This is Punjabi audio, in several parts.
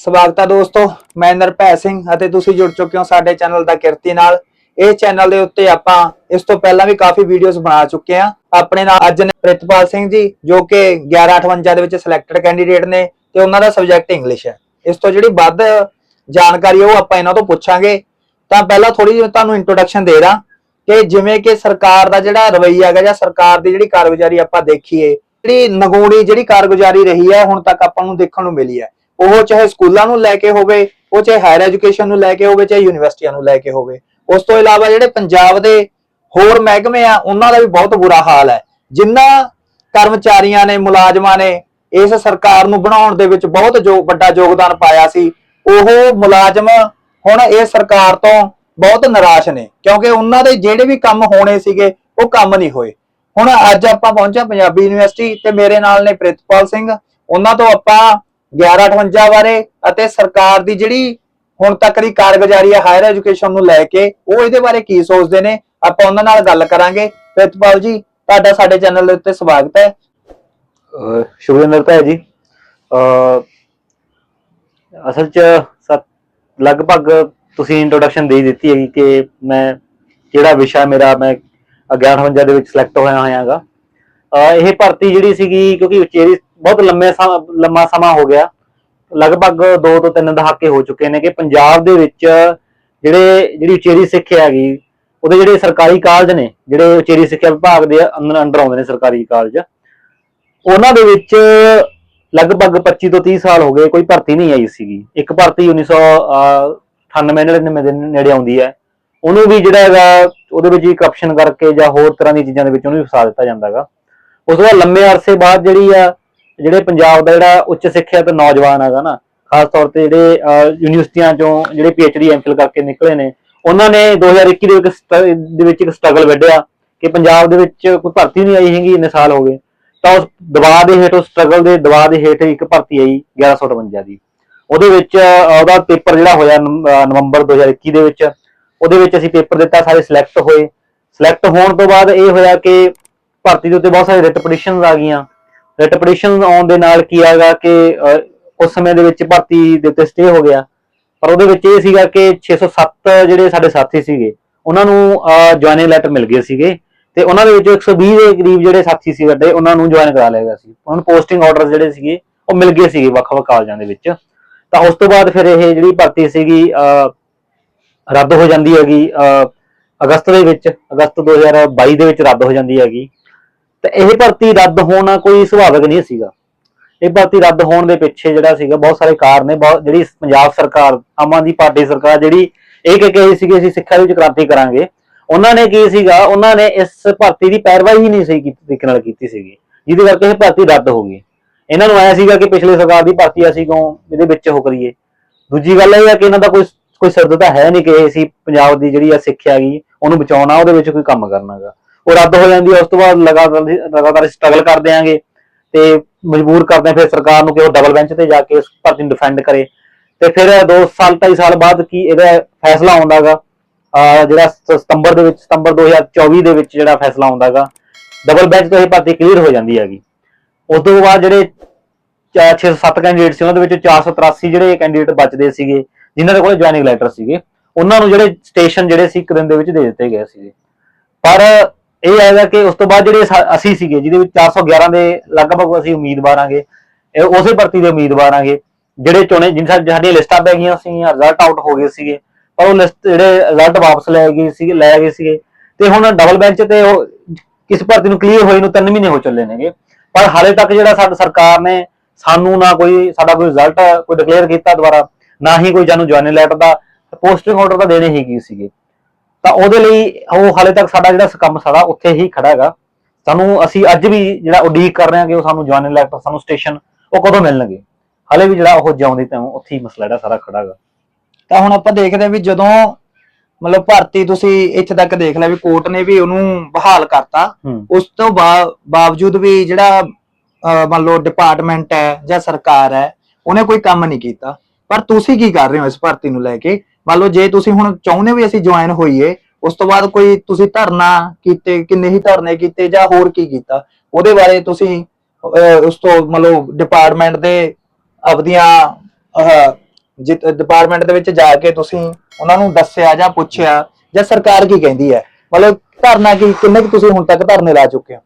ਸਵਾਗਤ ਹੈ ਦੋਸਤੋ, ਮੈਂ ਨਰਪੈ ਸਿੰਘ ਅਤੇ ਤੁਸੀਂ ਜੁੜ ਚੁੱਕੇ ਹੋ ਸਾਡੇ ਚੈਨਲ ਦਾ ਕਿਰਤੀ ਨਾਲ। ਇਹ ਚੈਨਲ ਦੇ ਉੱਤੇ ਆਪਾਂ ਇਸ ਤੋਂ ਪਹਿਲਾਂ ਵੀ ਕਾਫੀ ਵੀਡੀਓਜ਼ ਬਣਾ ਚੁੱਕੇ ਹਾਂ। ਆਪਣੇ ਨਾਲ ਅੱਜ ਨੇ ਪ੍ਰਿਤਪਾਲ ਸਿੰਘ ਜੀ, ਜੋ ਕਿ 1158 ਦੇ ਵਿੱਚ ਸਿਲੈਕਟਡ ਕੈਂਡੀਡੇਟ ਨੇ ਤੇ ਉਹਨਾਂ ਦਾ ਸਬਜੈਕਟ ਇੰਗਲਿਸ਼ ਹੈ। ਇਸ ਤੋਂ ਜਿਹੜੀ ਵੱਧ ਜਾਣਕਾਰੀ ਉਹ ਆਪਾਂ ਇਹਨਾਂ ਤੋਂ ਪੁੱਛਾਂਗੇ। ਤਾਂ ਪਹਿਲਾਂ ਥੋੜੀ ਜਿਹੀ ਤੁਹਾਨੂੰ ਇੰਟਰੋਡਕਸ਼ਨ ਦੇ ਰਾਂ ਕਿ ਜਿਵੇਂ ਕਿ ਸਰਕਾਰ ਦਾ ਜਿਹੜਾ ਰਵੱਈਆ ਹੈਗਾ ਜਾਂ ਸਰਕਾਰ ਦੀ ਜਿਹੜੀ ਕਾਰਗੁਜ਼ਾਰੀ ਆਪਾਂ ਦੇਖੀਏ, ਜਿਹੜੀ ਨਗੋੜੀ ਜਿਹੜੀ ਕਾਰਗੁਜ਼ਾਰੀ ਰਹੀ ਹੈ, ਹੁਣ ਤੱਕ ਆਪਾਂ ਨੂੰ ਦੇਖਣ ਨੂੰ ਮਿਲੀ ਹੈ। ਉਹ ਚਾਹੇ ਸਕੂਲਾਂ ਨੂੰ ਲੈ ਕੇ ਹੋਵੇ, ਉਹ ਚਾਹੇ ਹਾਇਰ ਐਜੂਕੇਸ਼ਨ ਨੂੰ ਲੈ ਕੇ ਹੋਵੇ, ਚਾਹੇ ਯੂਨੀਵਰਸਿਟੀਆਂ ਨੂੰ ਲੈ ਕੇ ਹੋਵੇ। ਉਸ ਤੋਂ ਇਲਾਵਾ ਜਿਹੜੇ ਪੰਜਾਬ ਦੇ ਹੋਰ ਮਹਿਕਮੇ ਆ, ਉਹਨਾਂ ਦਾ ਵੀ ਬਹੁਤ ਬੁਰਾ ਹਾਲ ਹੈ। ਜਿਨ੍ਹਾਂ ਕਰਮਚਾਰੀਆਂ ਨੇ, ਮੁਲਾਜ਼ਮਾਂ ਨੇ ਇਸ ਸਰਕਾਰ ਨੂੰ ਬਣਾਉਣ ਦੇ ਵਿੱਚ ਬਹੁਤ ਜੋ ਵੱਡਾ ਯੋਗਦਾਨ ਪਾਇਆ ਸੀ, ਉਹ ਮੁਲਾਜ਼ਮ ਹੁਣ ਇਹ ਸਰਕਾਰ ਤੋਂ ਬਹੁਤ ਨਿਰਾਸ਼ ਨੇ। ਕਿਉਂਕਿ ਉਹਨਾਂ ਦੇ ਜਿਹੜੇ ਵੀ ਕੰਮ ਹੋਣੇ ਸੀਗੇ, ਉਹ ਕੰਮ ਨਹੀਂ ਹੋਏ। ਹੁਣ ਅੱਜ ਆਪਾਂ ਪਹੁੰਚੇ ਪੰਜਾਬੀ ਯੂਨੀਵਰਸਿਟੀ ਤੇ ਮੇਰੇ ਨਾਲ ਨੇ ਪ੍ਰਿਤਪਾਲ ਸਿੰਘ। ਉਹਨਾਂ ਤੋਂ ਆਪਾਂ 1158 ਬਾਰੇ ਅਤੇ ਸਰਕਾਰ ਦੀ ਜਿਹੜੀ ਹੁਣ ਤੱਕ ਦੀ ਕਾਰਗੁਜ਼ਾਰੀ ਹੈ ਹਾਇਰ ਐਜੂਕੇਸ਼ਨ ਨੂੰ ਲੈ ਕੇ, ਉਹ ਇਹਦੇ ਬਾਰੇ ਕੀ ਸੋਚਦੇ ਨੇ? ਆਪਾਂ ਉਹਨਾਂ ਨਾਲ ਗੱਲ ਕਰਾਂਗੇ। ਪ੍ਰਿਤਪਾਲ ਜੀ, ਤੁਹਾਡਾ ਸਾਡੇ ਚੈਨਲ ਦੇ ਉੱਤੇ ਸਵਾਗਤ ਹੈ। ਸ਼ੁਭਿੰਦਰ ਭੈ ਜੀ ਅਸਲ ਚ ਲਗਭਗ ਤੁਸੀਂ ਇੰਟਰੋਡਕਸ਼ਨ ਦੇ ਦਿੱਤੀ ਹੈਗੀ ਕਿ ਮੈਂ ਕਿਹੜਾ ਵਿਸ਼ਾ ਮੇਰਾ, ਮੈਂ 1158 ਦੇ ਵਿੱਚ ਸਿਲੈਕਟ ਹੋਇਆ ਹੋਇਆਗਾ। ਅਹ ਇਹ ਭਰਤੀ ਜਿਹੜੀ ਸੀਗੀ, ਕਿਉਂਕਿ ਉਚੇਰੀ ਬਹੁਤ ਲੰਮੇ ਸਮ, ਲੰਮਾ ਸਮਾਂ ਹੋ ਗਿਆ। ਲਗਭਗ 2 ਤੋਂ 3 ਦਹਾਕੇ ਹੋ ਚੁੱਕੇ ਨੇ ਕਿ ਪੰਜਾਬ ਦੇ ਵਿੱਚ ਜਿਹੜੇ, ਜਿਹੜੀ ਉਚੇਰੀ ਸਿੱਖਿਆ ਹੈਗੀ, ਉਹਦੇ ਜਿਹੜੇ ਸਰਕਾਰੀ ਕਾਲਜ ਨੇ, ਜਿਹੜੇ ਉਚੇਰੀ ਸਿੱਖਿਆ ਵਿਭਾਗ ਦੇ ਅੰਦਰ ਅੰਡਰ ਆਉਂਦੇ ਨੇ ਸਰਕਾਰੀ ਕਾਲਜ, ਉਹਨਾਂ ਦੇ ਵਿੱਚ ਲਗਭਗ 25 ਤੋਂ 30 ਸਾਲ ਹੋ ਗਏ, ਕੋਈ ਭਰਤੀ ਨਹੀਂ ਆਈ ਸੀਗੀ। ਇੱਕ ਭਰਤੀ 1998 99 ਦੇ ਨੇੜੇ ਆਉਂਦੀ ਹੈ। ਉਹਨੂੰ ਵੀ ਜਿਹੜਾ ਹੈਗਾ, ਉਹਦੇ ਵਿੱਚ ਹੀ ਕਰਪਸ਼ਨ ਕਰਕੇ ਜਾਂ ਹੋਰ ਤਰ੍ਹਾਂ ਦੀਆਂ ਚੀਜ਼ਾਂ ਦੇ ਵਿੱਚ ਉਹਨੂੰ ਵੀ ਫਸਾ ਦਿੱਤਾ ਜਾਂਦਾ ਹੈਗਾ। ਉਸ ਤੋਂ ਬਾਅਦ ਲੰਮੇ ਅਰਸੇ ਬਾਅਦ ਜਿਹੜੀ ਆ ਜਿਹੜੇ ਪੰਜਾਬ ਦਾ ਜਿਹੜਾ ਉੱਚ ਸਿੱਖਿਆ ਤੇ ਨੌਜਵਾਨ ਹੈਗਾ ਨਾ ਖਾਸ ਤੌਰ ਤੇ ਜਿਹੜੇ ਯੂਨੀਵਰਸਿਟੀਆਂ ਚੋਂ ਜਿਹੜੇ ਪੀਐਚਡੀ ਐਮਫਿਲ ਕਰਕੇ ਨਿਕਲੇ ਨੇ ਉਹਨਾਂ ਨੇ 2021 ਦੇ ਵਿੱਚ ਸਟ- ਦੇ ਵਿੱਚ ਇੱਕ ਸਟਰਗਲ ਵੱਢਿਆ ਕਿ ਪੰਜਾਬ ਦੇ ਵਿੱਚ ਕੋਈ ਭਰਤੀ ਨਹੀਂ ਆਈ ਹੈਗੀ ਇੰਨੇ ਸਾਲ ਹੋ ਗਏ। ਤਾਂ ਉਸ ਦਬਾਅ ਦੇ ਹੇਠ ਉਸ ਸਟਰਗਲ ਦੇ ਦਬਾਅ ਦੇ ਹੇਠ ਇੱਕ ਭਰਤੀ ਆਈ 1158 ਦੀ। ਉਹਦੇ ਵਿੱਚ ਉਹਦਾ ਪੇਪਰ ਜਿਹੜਾ ਹੋਇਆ ਨਵੰ- ਅਹ, ਨਵੰਬਰ 2021 ਦੇ ਵਿੱਚ ਉਹਦੇ ਵਿੱਚ ਅਸੀਂ ਪੇਪਰ ਦਿੱਤਾ ਸਾਰੇ ਸਿਲੈਕਟ ਹੋਏ। ਸਿਲੈਕਟ ਹੋਣ ਤੋਂ ਬਾਅਦ ਇਹ ਹੋਇਆ ਕਿ ਭਰਤੀ ਦੇ ਉੱਤੇ ਬਹੁਤ ਸਾਰੇ ਰਿਟ ਪਟੀਸ਼ਨਸ ਆ ਗਈਆਂ। ਰਿਟ ਪਟੀਸ਼ਨ ਆਉਣ ਦੇ ਨਾਲ ਕੀ ਆਗਾ ਕਿ ਉਸ ਸਮੇਂ ਦੇ ਵਿੱਚ ਭਰਤੀ ਦੇ ਉੱਤੇ ਸਟੇ ਹੋ ਗਿਆ। ਪਰ ਉਹਦੇ ਵਿੱਚ ਇਹ ਸੀਗਾ ਕਿ 607 ਜਿਹੜੇ ਸਾਡੇ ਸਾਥੀ ਸੀਗੇ ਉਹਨਾਂ ਨੂੰ ਜੁਆਇਨਿੰਗ ਲੈਟਰ ਮਿਲ ਗਏ ਸੀਗੇ। ਤੇ ਉਹਨਾਂ ਦੇ ਵਿੱਚੋਂ 120 ਦੇ ਕਰੀਬ ਜਿਹੜੇ ਸਾਥੀ ਸੀ ਸਾਡੇ ਉਹਨਾਂ ਨੂੰ ਜੁਆਇਨ ਕਰਾ ਲਿਆ ਗਿਆ ਸੀ। ਉਹਨਾਂ ਨੂੰ ਪੋਸਟਿੰਗ ਆਰਡਰ ਜਿਹੜੇ ਸੀਗੇ ਉਹ ਮਿਲ ਗਏ ਸੀਗੇ ਵੱਖ-ਵੱਖ ਕਾਲਜਾਂ ਦੇ ਵਿੱਚ। ਤਾਂ ਉਸ ਤੋਂ ਬਾਅਦ ਫਿਰ ਇਹ ਜਿਹੜੀ ਭਰਤੀ ਸੀਗੀ ਅਹ, ਰੱਦ ਹੋ ਜਾਂਦੀ ਹੈਗੀ ਅਹ, ਅਗਸਤ ਦੇ ਵਿੱਚ ਅਗਸਤ 2022 ਦੇ ਵਿੱਚ ਰੱਦ ਹੋ ਜਾਂਦੀ ਹੈਗੀ। ਤੇ ਇਹ ਭਰਤੀ ਰੱਦ ਹੋਣਾ ਕੋਈ ਸੁਭਾਵਿਕ ਨਹੀਂ ਸੀਗਾ। ਇਹ ਭਰਤੀ ਰੱਦ ਹੋਣ ਦੇ ਪਿੱਛੇ ਜਿਹੜਾ ਸੀਗਾ, ਬਹੁਤ ਸਾਰੇ ਕਾਰਨ ਨੇ, ਬਹੁਤ ਜਿਹੜੀ ਪੰਜਾਬ ਸਰਕਾਰ, ਆਮ ਆਦਮੀ ਪਾਰਟੀ ਸਰਕਾਰ ਜਿਹੜੀ ਇਹ ਕਹਿ ਕੇ ਆਈ ਅਸੀਂ ਸਿੱਖਿਆ ਵਿੱਚ ਕ੍ਰਾਂਤੀ ਕਰਾਂਗੇ। ਉਹਨਾਂ ਨੇ ਕੀ ਸੀਗਾ, ਉਹਨਾਂ ਨੇ ਇਸ ਭਰਤੀ ਦੀ ਪੈਰਵਾਈ ਹੀ ਨਹੀਂ ਸਹੀ ਕੀਤੀ ਤਰੀਕੇ ਨਾਲ ਕੀਤੀ ਸੀਗੀ, ਜਿਹਦੇ ਕਰਕੇ ਇਹ ਭਰਤੀ ਰੱਦ ਹੋ ਗਈ। ਇਹਨਾਂ ਨੂੰ ਆਇਆ ਸੀਗਾ ਕਿ ਪਿਛਲੇ ਸਰਕਾਰ ਦੀ ਭਰਤੀ ਅਸੀਂ ਕਿਉਂ ਇਹਦੇ ਵਿੱਚ ਹੋ ਕਰੀਏ? ਦੂਜੀ ਗੱਲ ਇਹ ਹੈ ਕਿ ਇਹਨਾਂ ਦਾ ਕੋਈ ਕੋਈ ਸਰਦਤਾ ਹੈ ਨਹੀਂ ਕਿ ਅਸੀਂ ਪੰਜਾਬ ਦੀ ਜਿਹੜੀ ਆ ਸਿੱਖਿਆ ਗਈ ਉਹਨੂੰ ਬਚਾਉਣਾ, ਉਹਦੇ ਵਿੱਚ ਕੋਈ ਕੰਮ ਕਰਨਾਗਾ। ਉਹ ਰੱਦ ਹੋ ਜਾਂਦੀ ਹੈ, ਉਸ ਤੋਂ ਬਾਅਦ ਲਗਾਤਾਰ ਲਗਾਤਾਰ ਸਟਰਗਲ ਕਰਦੇ ਆਂਗੇ ਤੇ ਮਜਬੂਰ ਕਰਦੇ ਫਿਰ ਸਰਕਾਰ ਨੂੰ ਕਿ ਉਹ ਡਬਲ ਬੈਂਚ ਤੇ ਜਾ ਕੇ ਇਸ ਭਰਤੀ ਨੂੰ ਡਿਫੈਂਡ ਕਰੇ। ਤੇ ਫਿਰ 2 ਸਾਲ 2.5 ਸਾਲ ਬਾਅਦ ਕੀ ਇਹਦਾ ਫੈਸਲਾ ਆਉਂਦਾਗਾ। ਜਿਹੜਾ ਸਤੰਬਰ ਦੇ ਵਿੱਚ, ਸਤੰਬਰ 2024 ਦੇ ਵਿੱਚ ਜਿਹੜਾ ਫੈਸਲਾ ਆਉਂਦਾਗਾ ਡਬਲ ਬੈਂਚ ਤੋਂ ਇਹ ਭਰਤੀ ਕਲੀਅਰ ਹੋ ਜਾਂਦੀ ਹੈਗੀ। ਉਸ ਤੋਂ ਬਾਅਦ ਜਿਹੜੇ 607 ਕੈਂਡੀਡੇਟ ਸੀ, ਉਹਨਾਂ ਦੇ ਵਿੱਚ 483 ਜਿਹੜੇ ਕੈਂਡੀਡੇਟ ਬਚਦੇ ਸੀਗੇ, ਜਿਨ੍ਹਾਂ ਦੇ ਕੋਲ ਜੁਆਇਨਿੰਗ ਲੈਟਰ ਸੀਗੇ, ਉਹਨਾਂ ਨੂੰ ਜਿਹੜੇ ਸਟੇਸ਼ਨ ਜਿਹੜੇ ਸੀ ਇੱਕ ਦਿਨ ਦੇ ਵਿੱਚ ਦੇ ਦਿੱਤੇ ਗਏ ਸੀਗੇ। ਪਰ ਇਹ ਆਏਗਾ ਕਿ ਉਸ ਤੋਂ ਬਾਅਦ ਜਿਹੜੇ ਅਸੀਂ ਸੀਗੇ, ਜਿਹਦੇ ਵਿੱਚ 411 ਦੇ ਲਗਭਗ ਅਸੀਂ ਉਮੀਦਵਾਰ ਆਂਗੇ। ਉਸੇ ਭਰਤੀ ਦੇ ਉਮੀਦਵਾਰ ਆਂਗੇ, ਜਿਹੜੇ ਚੁਣੇ ਜਿਨ ਸਾਡੀਆਂ ਲਿਸਟਾਂ ਪੈ ਗਈਆਂ ਸੀ ਰਿਜ਼ਲਟ ਆਊਟ ਹੋ ਗਏ ਸੀਗੇ। ਪਰ ਉਹ ਲਿਸਟ ਜਿਹੜੇ ਰਿਜ਼ਲਟ ਵਾਪਸ ਲੈ ਗਏ ਸੀਗੇ ਲੈ ਗਏ ਸੀਗੇ। ਤੇ ਹੁਣ ਡਬਲ ਬੈਂਚ ਤੇ ਉਹ ਕਿਸ ਭਰਤੀ ਨੂੰ ਕਲੀਅਰ ਹੋਏ ਨੂੰ 3 ਮਹੀਨੇ ਹੋ ਚੱਲੇ ਨੇਗੇ। ਪਰ ਹਾਲੇ ਤੱਕ ਜਿਹੜਾ ਸਾਡੀ ਸਰਕਾਰ ਨੇ ਸਾਨੂੰ ਨਾ ਕੋਈ ਸਾਡਾ ਕੋਈ ਰਿਜ਼ਲਟ ਕੋਈ ਡਿਕਲੇਅਰ ਕੀਤਾ ਦੁਬਾਰਾ, ਨਾ ਹੀ ਕੋਈ ਜਾਨੂੰ ਜੁਆਇਨਿੰਗ ਲੈਟਰ ਦਾ ਪੋਸਟਿੰਗ ਆਰਡਰ ਤਾਂ ਦੇਣੇ ਹੀ ਕੀ ਸੀਗੇ। ਤਾਂ ਉਹਦੇ ਲਈ ਉਹ ਹਾਲੇ ਤੱਕ ਸਾਡਾ ਜਿਹੜਾ ਕੰਮ ਸਾਡਾ ਉੱਥੇ ਹੀ ਖੜਾ ਹੈਗਾ। ਸਾਨੂੰ ਅਸੀਂ ਅੱਜ ਵੀ ਜਿਹੜਾ ਉਡੀਕ ਕਰ ਰਹੇ ਹਾਂ ਕਿ ਉਹ ਸਾਨੂੰ ਜੁਆਇਨਿੰਗ ਲੈਟਰ ਸਾਨੂੰ ਸਟੇਸ਼ਨ ਉਹ ਕਦੋਂ ਮਿਲਣਗੇ ਹਾਲੇ ਵੀ ਜਿਹੜਾ ਉਹ ਜਿਉਂਦੀ ਤਾਂ ਉੱਥੇ ਹੀ ਮਸਲਾ ਜਿਹੜਾ ਸਾਰਾ ਖੜਾ ਹੈਗਾ। ਤਾਂ ਹੁਣ ਆਪਾਂ ਦੇਖਦੇ ਹਾਂ ਵੀ ਜਦੋਂ ਮਤਲਬ ਭਰਤੀ ਤੁਸੀਂ ਇੱਥੇ ਤੱਕ ਦੇਖ ਲਿਆ ਵੀ ਕੋਰਟ ਨੇ ਵੀ ਉਹਨੂੰ ਬਹਾਲ ਕਰਤਾ ਉਸ ਤੋਂ ਬਾਵਜੂਦ ਵੀ ਜਿਹੜਾ ਮੰਨ ਲਓ ਡਿਪਾਰਟਮੈਂਟ ਹੈ ਜਾਂ ਸਰਕਾਰ ਹੈ ਉਹਨੇ ਕੋਈ ਕੰਮ ਨਹੀਂ ਕੀਤਾ। ਪਰ ਤੁਸੀਂ ਕੀ ਕਰ ਰਹੇ ਹੋ ਇਸ ਭਰਤੀ ਨੂੰ ਲੈ ਕੇ? ਮੰਨ ਲਓ ਜੇ ਤੁਸੀਂ ਹੁਣ ਚਾਹੁੰਦੇ ਹੋ ਵੀ ਅਸੀਂ ਜੁਆਇਨ ਹੋਈਏ ਉਸ ਤੋਂ ਬਾਅਦ ਕੋਈ ਤੁਸੀਂ ਧਰਨਾ ਕੀਤੇ ਕਿੰਨੇ ਹੀ ਧਰਨੇ ਕੀਤੇ ਜਾਂ ਹੋਰ ਕੀ ਕੀਤਾ ਉਹਦੇ ਬਾਰੇ ਤੁਸੀਂ ਉਸ ਤੋਂ ਮੰਨ ਲਓ ਡਿਪਾਰਟਮੈਂਟ ਦੇ ਆਪਦੀਆਂ ਆਹ ਡਿਪਾਰਟਮੈਂਟ ਦੇ ਵਿੱਚ ਜਾ ਕੇ ਤੁਸੀਂ ਉਹਨਾਂ ਨੂੰ ਦੱਸਿਆ ਜਾਂ ਪੁੱਛਿਆ ਜਾਂ ਸਰਕਾਰ ਕੀ ਕਹਿੰਦੀ ਹੈ? ਮਤਲਬ ਧਰਨਾ ਕੀ ਕਿੰਨੇ ਕੁ ਤੁਸੀਂ ਹੁਣ ਤੱਕ ਧਰਨੇ ਲਾ ਚੁੱਕੇ ਹੋ?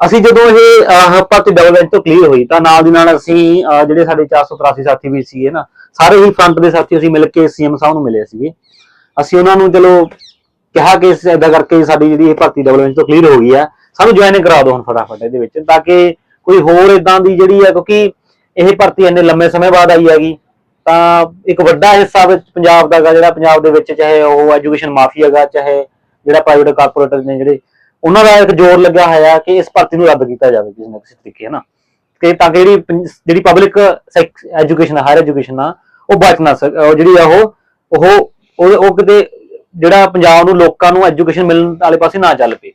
ਅਸੀਂ ਜਦੋਂ ਇਹ ਅਹ, ਭਰਤੀ ਡਿਵੈਲਪਮੈਂਟ ਤੋਂ ਕਲੀਅਰ ਹੋਈ ਤਾਂ ਨਾਲ ਦੀ ਨਾਲ ਅਸੀਂ ਅਹ, ਜਿਹੜੇ ਸਾਡੇ 483 ਸਾਥੀ ਵੀ ਸੀਗੇ ਨਾ ਸਾਰੇ ਹੀ ਫਰੰਟ ਦੇ ਸਾਥੀ ਅਸੀਂ ਮਿਲ ਕੇ ਸੀਐਮ ਸਾਹਿਬ ਨੂੰ ਮਿਲੇ ਸੀਗੇ। ਅਸੀਂ ਉਹਨਾਂ ਨੂੰ ਚਲੋ ਕਿਹਾ ਕਿ ਇਦਾਂ ਕਰਕੇ ਸਾਡੀ ਜਿਹੜੀ ਇਹ ਭਰਤੀ ਡਿਵੈਲਪਮੈਂਟ ਤੋਂ ਕਲੀਅਰ ਹੋ ਗਈ ਆ। ਸਾਨੂੰ ਜੁਆਇਨ ਕਰਾ ਦਿਓ ਹੁਣ ਫਟਾਫਟ ਇਹਦੇ ਵਿੱਚ, ਤਾਂ ਕਿ ਕੋਈ ਹੋਰ ਇਦਾਂ ਦੀ ਜਿਹੜੀ ਹੈ ਕਿਉਂਕਿ ਇਹ ਭਰਤੀ ਇੰਨੇ ਲੰਮੇ ਸਮੇਂ ਬਾਅਦ ਆਈ ਹੈਗੀ, ਤਾਂ ਇੱਕ ਵੱਡਾ ਹਿੱਸਾ ਵਿੱਚ ਪੰਜਾਬ ਦਾ ਜਿਹੜਾ ਪੰਜਾਬ ਦੇ ਵਿੱਚ ਚਾਹੇ ਉਹ ਐਜੂਕੇਸ਼ਨ ਮਾਫੀਆ ਗਾ, ਚਾਹੇ ਜਿਹੜਾ ਪ੍ਰਾਈਵੇਟ ਕਾਰਪੋਰੇਟਰ ਨੇ ਜਿਹੜੇ, ਉਹਨਾਂ ਦਾ ਇੱਕ ਜ਼ੋਰ ਲੱਗਾ ਹੋਇਆ ਕਿ ਇਸ ਭਰਤੀ ਨੂੰ ਰੱਦ ਕੀਤਾ ਜਾਵੇ ਕਿਸੇ ਨਾ ਕਿਸੇ ਤਰੀਕੇ, ਹਨਾ। ਕਿ ਤਾਂ ਕਿ ਜਿਹੜੀ ਜਿਹੜੀ ਪਬਲਿਕ ਐਜੂਕੇਸ਼ਨ ਹਾਇਰ ਐਜੂਕੇਸ਼ਨ ਆ ਉਹ ਬਚ ਨਾ ਸਕ ਉਹ ਜਿਹੜੀ ਆ ਉਹ ਉਹ ਉਹ ਉਹ ਕਿਤੇ ਜਿਹੜਾ ਪੰਜਾਬ ਨੂੰ ਲੋਕਾਂ ਨੂੰ ਐਜੂਕੇਸ਼ਨ ਮਿਲਣ ਵਾਲੇ ਪਾਸੇ ਨਾ ਚੱਲ ਪਏ।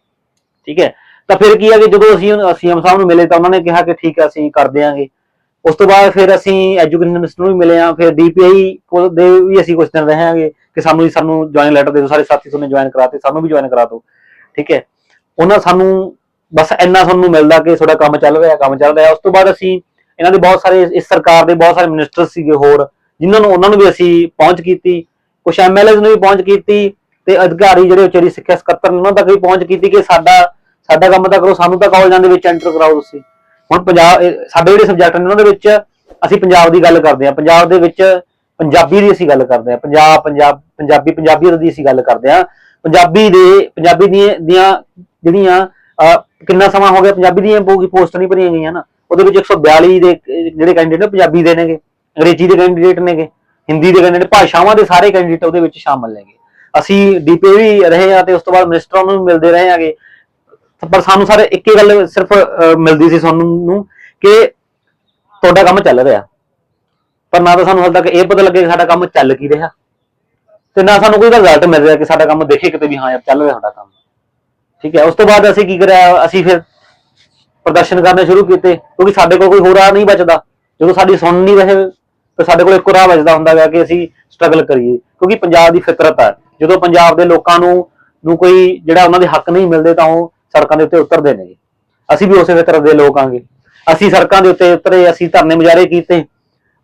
ਠੀਕ ਹੈ? ਤਾਂ ਫਿਰ ਕੀ ਹੈ ਕਿ ਜਦੋਂ ਅਸੀਂ ਸੀਐਮ ਸਾਹਿਬ ਨੂੰ ਮਿਲੇ ਤਾਂ ਉਹਨਾਂ ਨੇ ਕਿਹਾ ਕਿ ਠੀਕ ਹੈ ਅਸੀਂ ਕਰ ਦਿਆਂਗੇ। ਉਸ ਤੋਂ ਬਾਅਦ ਫਿਰ ਅਸੀਂ ਐਜੂਕੇਸ਼ਨ ਮਿਨਿਸਟਰ ਨੂੰ ਵੀ ਮਿਲੇ ਆ ਫਿਰ ਡੀਪੀਆਈ ਕੋਲ ਦੇ ਵੀ ਅਸੀਂ ਕੁਝ ਦਿਨ ਰਹਾਂਗੇ ਕਿ ਸਾਨੂੰ ਸਾਨੂੰ ਜੁਆਇਨ ਲੈਟਰ ਦੇ ਦਿਓ, ਸਾਰੇ ਸਾਥੀ ਤੁਹਾਨੂੰ ਜੁਆਇਨ ਕਰਾਤੇ ਸਾਨੂੰ ਵੀ ਜੁਆਇਨ ਕਰਾ ਦਿਓ। ਠੀਕ ਹੈ? ਉਹਨਾਂ ਸਾਨੂੰ ਬਸ ਇੰਨਾ ਸਾਨੂੰ ਮਿਲਦਾ ਕਿ ਤੁਹਾਡਾ ਕੰਮ ਚੱਲ ਰਿਹਾ, ਕੰਮ ਚੱਲ ਰਿਹਾ। ਉਸ ਤੋਂ ਬਾਅਦ ਅਸੀਂ ਇਹਨਾਂ ਦੇ ਬਹੁਤ ਸਾਰੇ, ਇਸ ਸਰਕਾਰ ਦੇ ਬਹੁਤ ਸਾਰੇ ਮਿਨਿਸਟਰ ਸੀਗੇ ਹੋਰ। ਜਿਨ੍ਹਾਂ ਨੂੰ ਉਹਨਾਂ ਨੂੰ ਵੀ ਅਸੀਂ ਪਹੁੰਚ ਕੀਤੀ ਕੁਝ ਐਮਐਲਏ ਨੂੰ ਵੀ ਪਹੁੰਚ ਕੀਤੀ ਤੇ ਅਧਿਕਾਰੀ ਜਿਹੜੇ ਉਚੇਰੀ ਸਿੱਖਿਆ ਸਕੱਤਰ ਨੇ ਉਹਨਾਂ ਤੱਕ ਵੀ ਪਹੁੰਚ ਕੀਤੀ ਕਿ ਸਾਡਾ ਸਾਡਾ ਕੰਮ ਤਾਂ ਕਰੋ, ਸਾਨੂੰ ਤਾਂ ਕਾਲਜਾਂ ਦੇ ਵਿੱਚ ਐਂਟਰ ਕਰਾਓ ਤੁਸੀਂ। ਹੁਣ ਪੰਜਾਬ ਸਾਡੇ ਜਿਹੜੇ ਸਬਜੈਕਟ ਨੇ ਉਹਨਾਂ ਦੇ ਵਿੱਚ ਅਸੀਂ ਪੰਜਾਬ ਦੀ ਗੱਲ ਕਰਦੇ ਹਾਂ। ਪੰਜਾਬ ਦੇ ਵਿੱਚ ਪੰਜਾਬੀ ਦੀ ਅਸੀਂ ਗੱਲ ਕਰਦੇ ਹਾਂ। ਪੰਜਾਬ ਪੰਜਾਬ, ਪੰਜਾਬੀ, ਪੰਜਾਬੀਅਤ ਦੀ ਅਸੀਂ ਗੱਲ ਕਰਦੇ ਹਾਂ। ਪੰਜਾਬੀ ਦੇ, ਪੰਜਾਬੀ ਦੀਆਂ ਜਿਹੜੀਆਂ ਕਿੰਨਾ ਸਮਾਂ ਹੋ ਗਿਆ, ਪੰਜਾਬੀ ਦੀਆਂ ਪੋਸਟ ਨਹੀਂ ਭਰੀਆਂ ਗਈਆਂ ਨਾ। ਉਹਦੇ ਵਿੱਚ 142 ਦੇ ਜਿਹੜੇ ਕੈਂਡੀਡੇਟ ਪੰਜਾਬੀ ਦੇ ਨੇਗੇ। ਅੰਗਰੇਜ਼ੀ ਦੇ ਕੈਂਡੀਡੇਟ ਨੇਗੇ, ਹਿੰਦੀ ਦੇ ਕੈਂਡੀਡੇਟ ਭਾਸ਼ਾਵਾਂ ਦੇ ਸਾਰੇ ਕੈਂਡੀਡੇਟ ਉਹਦੇ ਵਿੱਚ ਸ਼ਾਮਲ ਨੇਗੇ। ਅਸੀਂ ਡੀਪੀ ਵੀ ਰਹੇ ਆ ਤੇ ਉਸ ਤੋਂ ਬਾਅਦ ਮਿਨਿਸਟਰਾਂ ਨੂੰ ਮਿਲਦੇ ਰਹੇ ਆਗੇ ਪਰ ਸਾਨੂੰ ਸਾਰੇ ਇੱਕ ਹੀ ਗੱਲ ਸਿਰਫ ਮਿਲਦੀ ਸੀ ਸਾਨੂੰ ਨੂੰ ਕਿ ਤੁਹਾਡਾ ਕੰਮ ਚੱਲ ਰਿਹਾ। ਪਰ ਨਾ ਤਾਂ ਸਾਨੂੰ ਹਾਲ ਤੱਕ ਇਹ ਪਤਾ ਲੱਗੇ ਕਿ ਸਾਡਾ ਕੰਮ ਚੱਲ ਕੀ ਰਿਹਾ। ਤੇ ਨਾ ਸਾਨੂੰ ਕੋਈ ਰਿਜ਼ਲਟ ਮਿਲ ਰਿਹਾ ਕਿ ਸਾਡਾ ਕੰਮ ਦੇਖੇ ਕਿਤੇ ਵੀ ਹਾਂ ਯਾਰ ਚੱਲ ਰਿਹਾ ਸਾਡਾ ਕੰਮ। ਠੀਕ ਹੈ, ਉਸ ਤੋਂ ਬਾਅਦ ਅਸੀਂ ਕੀ ਕਰਿਆ, ਅਸੀਂ ਫਿਰ ਪ੍ਰਦਰਸ਼ਨ ਕਰਨੇ ਸ਼ੁਰੂ ਕੀਤੇ, ਕਿਉਂਕਿ ਸਾਡੇ ਕੋਲ ਕੋਈ ਹੋਰ ਆ ਨਹੀਂ ਬਚਦਾ। ਜਦੋਂ ਸਾਡੀ ਸੁਣ ਨਹੀਂ ਰਹੇ ਤੇ ਸਾਡੇ ਕੋਲ ਇੱਕੋ ਰਾਹ ਬਚਦਾ ਹੁੰਦਾ ਹੈ ਕਿ ਅਸੀਂ ਸਟਰਗਲ ਕਰੀਏ, ਕਿਉਂਕਿ ਪੰਜਾਬ ਦੀ ਫਿਤਰਤ ਹੈ ਜਦੋਂ ਪੰਜਾਬ ਦੇ ਲੋਕਾਂ ਨੂੰ ਨੂੰ ਕੋਈ ਜਿਹੜਾ ਉਹਨਾਂ ਦੇ ਹੱਕ ਨਹੀਂ ਮਿਲਦੇ ਤਾਂ ਉਹ ਸੜਕਾਂ ਦੇ ਉੱਤੇ ਉਤਰਦੇ ਨੇ ਅਸੀਂ ਵੀ ਉਸੇ ਫਿਤਰਤ ਦੇ ਲੋਕ ਆਂਗੇ। ਅਸੀਂ ਸੜਕਾਂ ਦੇ ਉੱਤੇ ਉਤਰੇ, ਅਸੀਂ ਧਰਨੇ ਮੁਜ਼ਾਹਰੇ ਕੀਤੇ।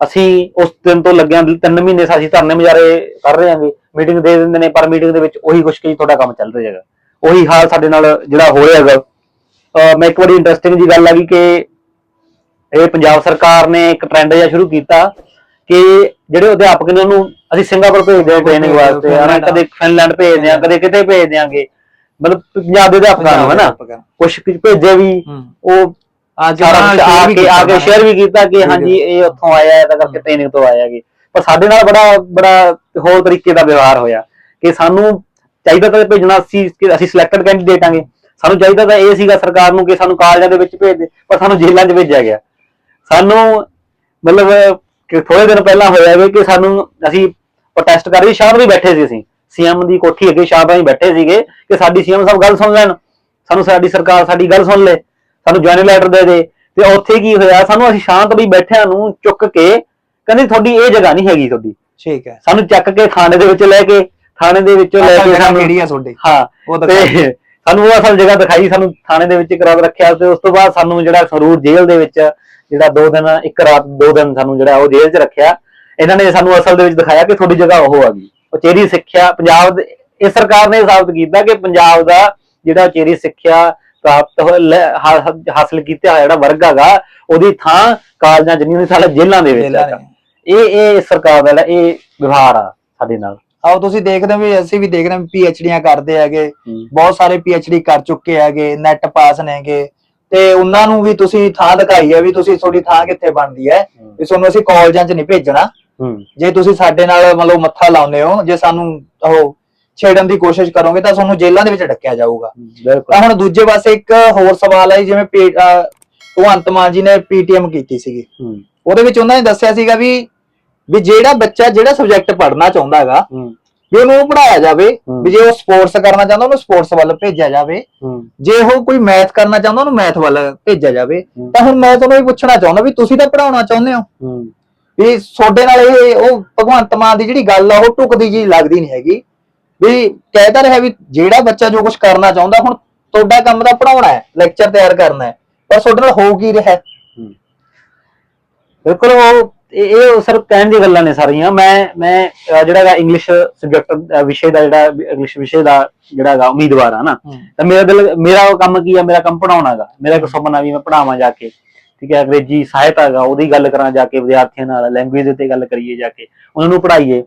ਅਸੀਂ ਉਸ ਦਿਨ ਤੋਂ ਲੱਗਿਆ ਤਿੰਨ ਮਹੀਨੇ ਸੇ ਅਸੀਂ ਧਰਨੇ ਮੁਜ਼ਾਹਰੇ ਕਰ ਰਹੇ ਹਾਂਗੇ ਮੀਟਿੰਗ ਦੇ ਦਿੰਦੇ ਨੇ, ਪਰ ਮੀਟਿੰਗ ਦੇ ਵਿੱਚ ਉਹੀ ਕੁਛ ਕਿ ਤੁਹਾਡਾ ਕੰਮ ਚੱਲ ਰਿਹਾ ਹੈਗਾ। ਉਹੀ ਹਾਲ ਸਾਡੇ ਨਾਲ ਜਿਹੜਾ ਹੋ ਰਿਹਾ ਹੈਗਾ। ਅਹ ਮੈਂ ਇੱਕ ਵਾਰੀ ਇੰਟਰਸਟਿੰਗ ਜੀ ਗੱਲ ਆ ਗਈ ਕਿ ਇਹ ਪੰਜਾਬ ਸਰਕਾਰ ਨੇ ਇੱਕ ਟ੍ਰੈਂਡ ਜਿਹਾ ਸ਼ੁਰੂ ਕੀਤਾ। ਕਿ ਜਿਹੜੇ ਅਧਿਆਪਕ ਨੇ ਉਹਨੂੰ ਅਸੀਂ ਸਿੰਗਾਪੁਰ ਭੇਜਦੇ ਹਾਂ ਟ੍ਰੇਨਿੰਗ ਵਾਸਤੇ ਹਨਾ? ਕਦੇ ਫਿਨਲੈਂਡ ਭੇਜਦੇ ਹਾਂ ਕਦੇ ਕਿਤੇ ਭੇਜ ਦਿਆਂਗੇ। ਮਤਲਬ ਪੰਜਾਬ ਦੇ ਅਧਿਆਪਕਾਂ ਨੂੰ ਹਨਾ? ਕੁਝ ਭੇਜੇ ਵੀ ਉਹ ਅੱਜ ਸਾਰਾ ਕੁਛ ਆ ਕੇ ਆ ਕੇ ਸ਼ੇਅਰ ਵੀ ਕੀਤਾ ਕਿ। ਹਾਂਜੀ ਇਹ ਉੱਥੋਂ ਆਇਆ ਹੈ ਤਾਂ ਕਰਕੇ ਟ੍ਰੇਨਿੰਗ ਤੋਂ ਆਇਆ ਹੈਗੇ ਪਰ ਸਾਡੇ ਨਾਲ ਬੜਾ ਬੜਾ ਹੋਰ ਤਰੀਕੇ ਦਾ ਵਿਵਹਾਰ ਹੋਇਆ ਕਿ ਸਾਨੂੰ ਚਾਹੀਦਾ ਤਾਂ ਭੇਜਣਾ ਸੀ ਕਿ ਅਸੀਂ ਸਿਲੈਕਟਡ ਕੈਂਡੀਡੇਟ ਆਂਗੇ। ਸਾਨੂੰ ਚਾਹੀਦਾ ਤਾਂ ਇਹ ਸੀਗਾ ਸਰਕਾਰ ਨੂੰ ਕਿ ਸਾਨੂੰ ਕਾਲਜਾਂ ਦੇ ਵਿੱਚ ਭੇਜ ਦੇ ਪਰ ਸਾਨੂੰ ਜੇਲ੍ਹਾਂ 'ਚ ਭੇਜਿਆ ਗਿਆ। ਸਾਨੂੰ ਮਤਲਬ ਕਿ ਥੋੜੇ ਦਿਨ ਪਹਿਲਾਂ ਹੋਇਆ ਵੀ ਕਿ ਸਾਨੂੰ ਅਸੀਂ ਪ੍ਰੋਟੈਸਟ ਕਰ ਰਹੇ ਸ਼ਾਮ ਨੂੰ ਬੈਠੇ ਸੀ ਅਸੀਂ। ਸੀਐਮ ਦੀ ਕੋਠੀ ਅੱਗੇ ਸ਼ਾਮ ਨੂੰ ਬੈਠੇ ਸੀਗੇ ਕਿ ਸਾਡੀ ਸੀਐਮ ਸਾਹਿਬ ਗੱਲ ਸੁਣ ਲੈਣ। ਸਾਨੂੰ ਸਾਡੀ ਸਰਕਾਰ ਸਾਡੀ ਗੱਲ ਸੁਣ ਲੈ। ਸਾਨੂੰ ਜੁਆਇਨਿੰਗ ਲੈਟਰ ਦੇ ਦੇ। ਤੇ ਉੱਥੇ ਕੀ ਹੋਇਆ ਸਾਨੂੰ ਅਸੀਂ ਸ਼ਾਂਤ ਵੀ ਬੈਠਿਆਂ ਨੂੰ ਚੁੱਕ ਕੇ ਕਹਿੰਦੇ ਤੁਹਾਡੀ ਇਹ ਜਗ੍ਹਾ ਨਹੀਂ ਹੈਗੀ ਤੁਹਾਡੀ। ਠੀਕ ਹੈ। ਸਾਨੂੰ ਚੱਕ ਕੇ ਥਾਣੇ ਦੇ ਵਿੱਚ ਲੈ ਕੇ ਥਾਣੇ ਦੇ ਵਿੱਚੋਂ ਲੈ ਕੇ ਸਾਨੂੰ ਕਿਹੜੀ ਆ ਤੁਹਾਡੀ? ਹਾਂ ਉਹ ਤੇ ਸਾਨੂੰ ਉਹ ਅਸਲ ਜਗ੍ਹਾ ਦਿਖਾਈ ਸਾਨੂੰ ਥਾਣੇ ਦੇ ਵਿੱਚ ਕਰਾ ਰੱਖਿਆ। ਤੇ ਉਸ ਤੋਂ ਬਾਅਦ ਸਾਨੂੰ ਜਿਹੜਾ ਸਰੂਰ ਜੇਲ੍ਹ ਦੇ ਵਿੱਚ ਜਿਹੜਾ ਦੋ ਦਿਨ ਇੱਕ ਰਾਤ ਦੋ ਦਿਨ ਸਾਨੂੰ ਜਿਹੜਾ ਉਹ ਜੇਲ੍ਹ 'ਚ ਰੱਖਿਆ। ਇਹਨਾਂ ਨੇ ਸਾਨੂੰ ਅਸਲ ਦੇ ਵਿੱਚ ਦਿਖਾਇਆ ਕਿ ਤੁਹਾਡੀ ਜਗ੍ਹਾ ਉਹ ਹੈਗੀ ਉਚੇਰੀ ਸਿੱਖਿਆ ਪੰਜਾਬ ਦੇ ਇਹ ਸਰਕਾਰ ਨੇ ਸਾਬਤ ਕੀਤਾ ਕਿ ਪੰਜਾਬ ਦਾ ਜਿਹੜਾ ਉਚੇਰੀ ਸਿੱਖਿਆ ਪ੍ਰਾਪਤ ਹਾਸਲ ਕੀਤਾ ਹੋਇਆ ਜਿਹੜਾ ਵਰਗ ਹੈਗਾ ਉਹਦੀ ਥਾਂ ਕਾਲਜਾਂ ਜਿੰਨੀਆਂ ਨੇ ਸਾਡਾ ਜੇਲ੍ਹਾਂ ਦੇ ਵਿੱਚ ਹੈਗਾ। ਇਹ ਇਹ ਸਰਕਾਰ ਦਾ ਇਹ ਵਿਵਹਾਰ ਆ ਸਾਡੇ ਨਾਲ। ਆਓ ਤੁਸੀਂ ਦੇਖਦੇ ਹੋ ਵੀ ਅਸੀਂ ਵੀ ਦੇਖਦੇ ਹਾਂ ਪੀਐਚਡੀਆਂ ਕਰਦੇ ਹੈਗੇ। ਬਹੁਤ ਸਾਰੇ ਪੀਐਚਡੀ ਕਰ ਚੁੱਕੇ ਹੈਗੇ ਨੈਟ ਪਾਸ ਨੇਗੇ। ਤੇ ਉਹਨਾਂ ਨੂੰ ਵੀ ਤੁਸੀਂ ਥਾਂ ਦਿਖਾਈ ਹੈ ਵੀ ਤੁਸੀਂ ਤੁਹਾਡੀ ਥਾਂ ਕਿੱਥੇ ਬਣਦੀ ਹੈ। ਵੀ ਤੁਹਾਨੂੰ ਅਸੀਂ ਕਾਲਜਾਂ 'ਚ ਨਹੀਂ ਭੇਜਣਾ। ਹੂੰ। ਜੇ ਤੁਸੀਂ ਸਾਡੇ ਨਾਲ ਮਤਲਬ ਮੱਥਾ ਲਾਉਂਦੇ ਹੋ ਜੇ ਸਾਨੂੰ ਉਹ ਛੇੜਨ ਦੀ ਕੋਸ਼ਿਸ਼ ਕਰੋਗੇ ਤਾਂ ਤੁਹਾਨੂੰ ਜੇਲ੍ਹਾਂ ਦੇ ਵਿੱਚ ਡੱਕਿਆ ਜਾਊਗਾ। ਬਿਲਕੁਲ। ਤਾਂ ਹੁਣ ਦੂਜੇ ਪਾਸੇ ਇੱਕ ਹੋਰ ਸਵਾਲ ਹੈ ਜਿਵੇਂ ਪੀ- ਅਹ ਭਗਵੰਤ ਮਾਨ ਜੀ ਨੇ ਪੀਟੀਐਮ ਕੀਤੀ ਸੀਗੀ। ਹੂੰ। ਉਹਦੇ ਵਿੱਚ ਉਹਨਾਂ ਨੇ ਦੱਸਿਆ ਸੀਗਾ ਵੀ ਵੀ ਜਿਹੜਾ ਬੱਚਾ ਜਿਹੜਾ ਸਬਜੈਕਟ ਪੜ੍ਹਨਾ ਚਾਹੁੰਦਾ ਹੈਗਾ ਹੂੰ। ਵੀ ਉਹਨੂੰ ਉਹ ਪੜਾਇਆ ਜਾਵੇ। ਵੀ ਜੇ ਉਹ ਸਪੋਰਟਸ ਕਰਨਾ ਚਾਹੁੰਦਾ ਉਹਨੂੰ ਸਪੋਰਟਸ ਵੱਲ ਭੇਜਿਆ ਜਾਵੇ। ਜੇ ਉਹ ਕੋਈ ਮੈਥ ਕਰਨਾ ਚਾਹੁੰਦਾ ਉਹਨੂੰ ਮੈਥ ਵੱਲ ਭੇਜਿਆ ਜਾਵੇ। ਤਾਂ ਹੁਣ ਮੈਂ ਤੁਹਾਨੂੰ ਇਹ ਪੁੱਛਣਾ ਚਾਹੁੰਦਾ ਵੀ ਤੁਸੀਂ ਤਾਂ ਪੜਾਉਣਾ ਚਾਹੁੰਦੇ ਹੋ। ਵੀ ਤੁਹਾਡੇ ਨਾਲ ਇਹ ਉਹ ਭਗਵੰਤ ਮਾਨ ਦੀ ਜਿਹੜੀ ਗੱਲ ਆ ਉਹ ਟੁਕਦੀ ਜੀ ਲੱਗਦੀ ਨਹੀਂ ਹੈਗੀ। ਵੀ ਕਹਿਦਾ ਰਿਹਾ ਵੀ ਜਿਹੜਾ ਬੱਚਾ ਜੋ ਕੁਝ ਕਰਨਾ ਚਾਹੁੰਦਾ ਹੁਣ ਤੁਹਾਡਾ ਕੰਮ ਤਾਂ ਪੜਾਉਣਾ ਹੈ ਲੈਕਚਰ ਤਿਆਰ ਕਰਨਾ ਹੈ ਪਰ ਤੁਹਾਡੇ ਨਾਲ ਹੋ ਕੀ ਰਿਹਾ ਹੈ? ਬਿਲਕੁਲ ਉਹ ਇਹ ਇਹ ਸਰ ਕਹਿਣ ਦੀ ਗੱਲਾਂ ਨੇ ਸਾਰੀਆਂ। ਮੈਂ ਮੈਂ ਅਹ, ਜਿਹੜਾ ਹੈਗਾ ਇੰਗਲਿਸ਼ ਸਬਜੈਕਟ ਵਿਸ਼ੇ ਦਾ ਜਿਹੜਾ ਇੰਗਲਿਸ਼ ਵਿਸ਼ੇ ਦਾ ਜਿਹੜਾ ਹੈਗਾ ਉਮੀਦਵਾਰ ਆ ਨਾ ਤਾਂ ਮੇਰਾ ਦਿਲ ਮੇਰਾ ਉਹ ਕੰਮ ਕੀ ਆ? ਮੇਰਾ ਕੰਮ ਪੜਾਉਣਾ ਹੈਗਾ। ਮੇਰਾ ਇੱਕ ਸੁਪਨਾ ਵੀ ਮੈਂ ਪੜਾਵਾਂ ਜਾ ਕੇ। ਠੀਕ ਹੈ ਅੰਗਰੇਜ਼ੀ ਸਹਾਇਤਾ ਹੈਗਾ ਉਹਦੀ ਗੱਲ ਕਰਾਂ ਜਾ ਕੇ ਵਿਦਿਆਰਥੀਆਂ ਨਾਲ ਲੈਂਗੁਏਜ ਦੇ ਉੱਤੇ ਗੱਲ ਕਰੀਏ ਜਾ ਕੇ ਉਹਨਾਂ ਨੂੰ ਪੜਾਈਏ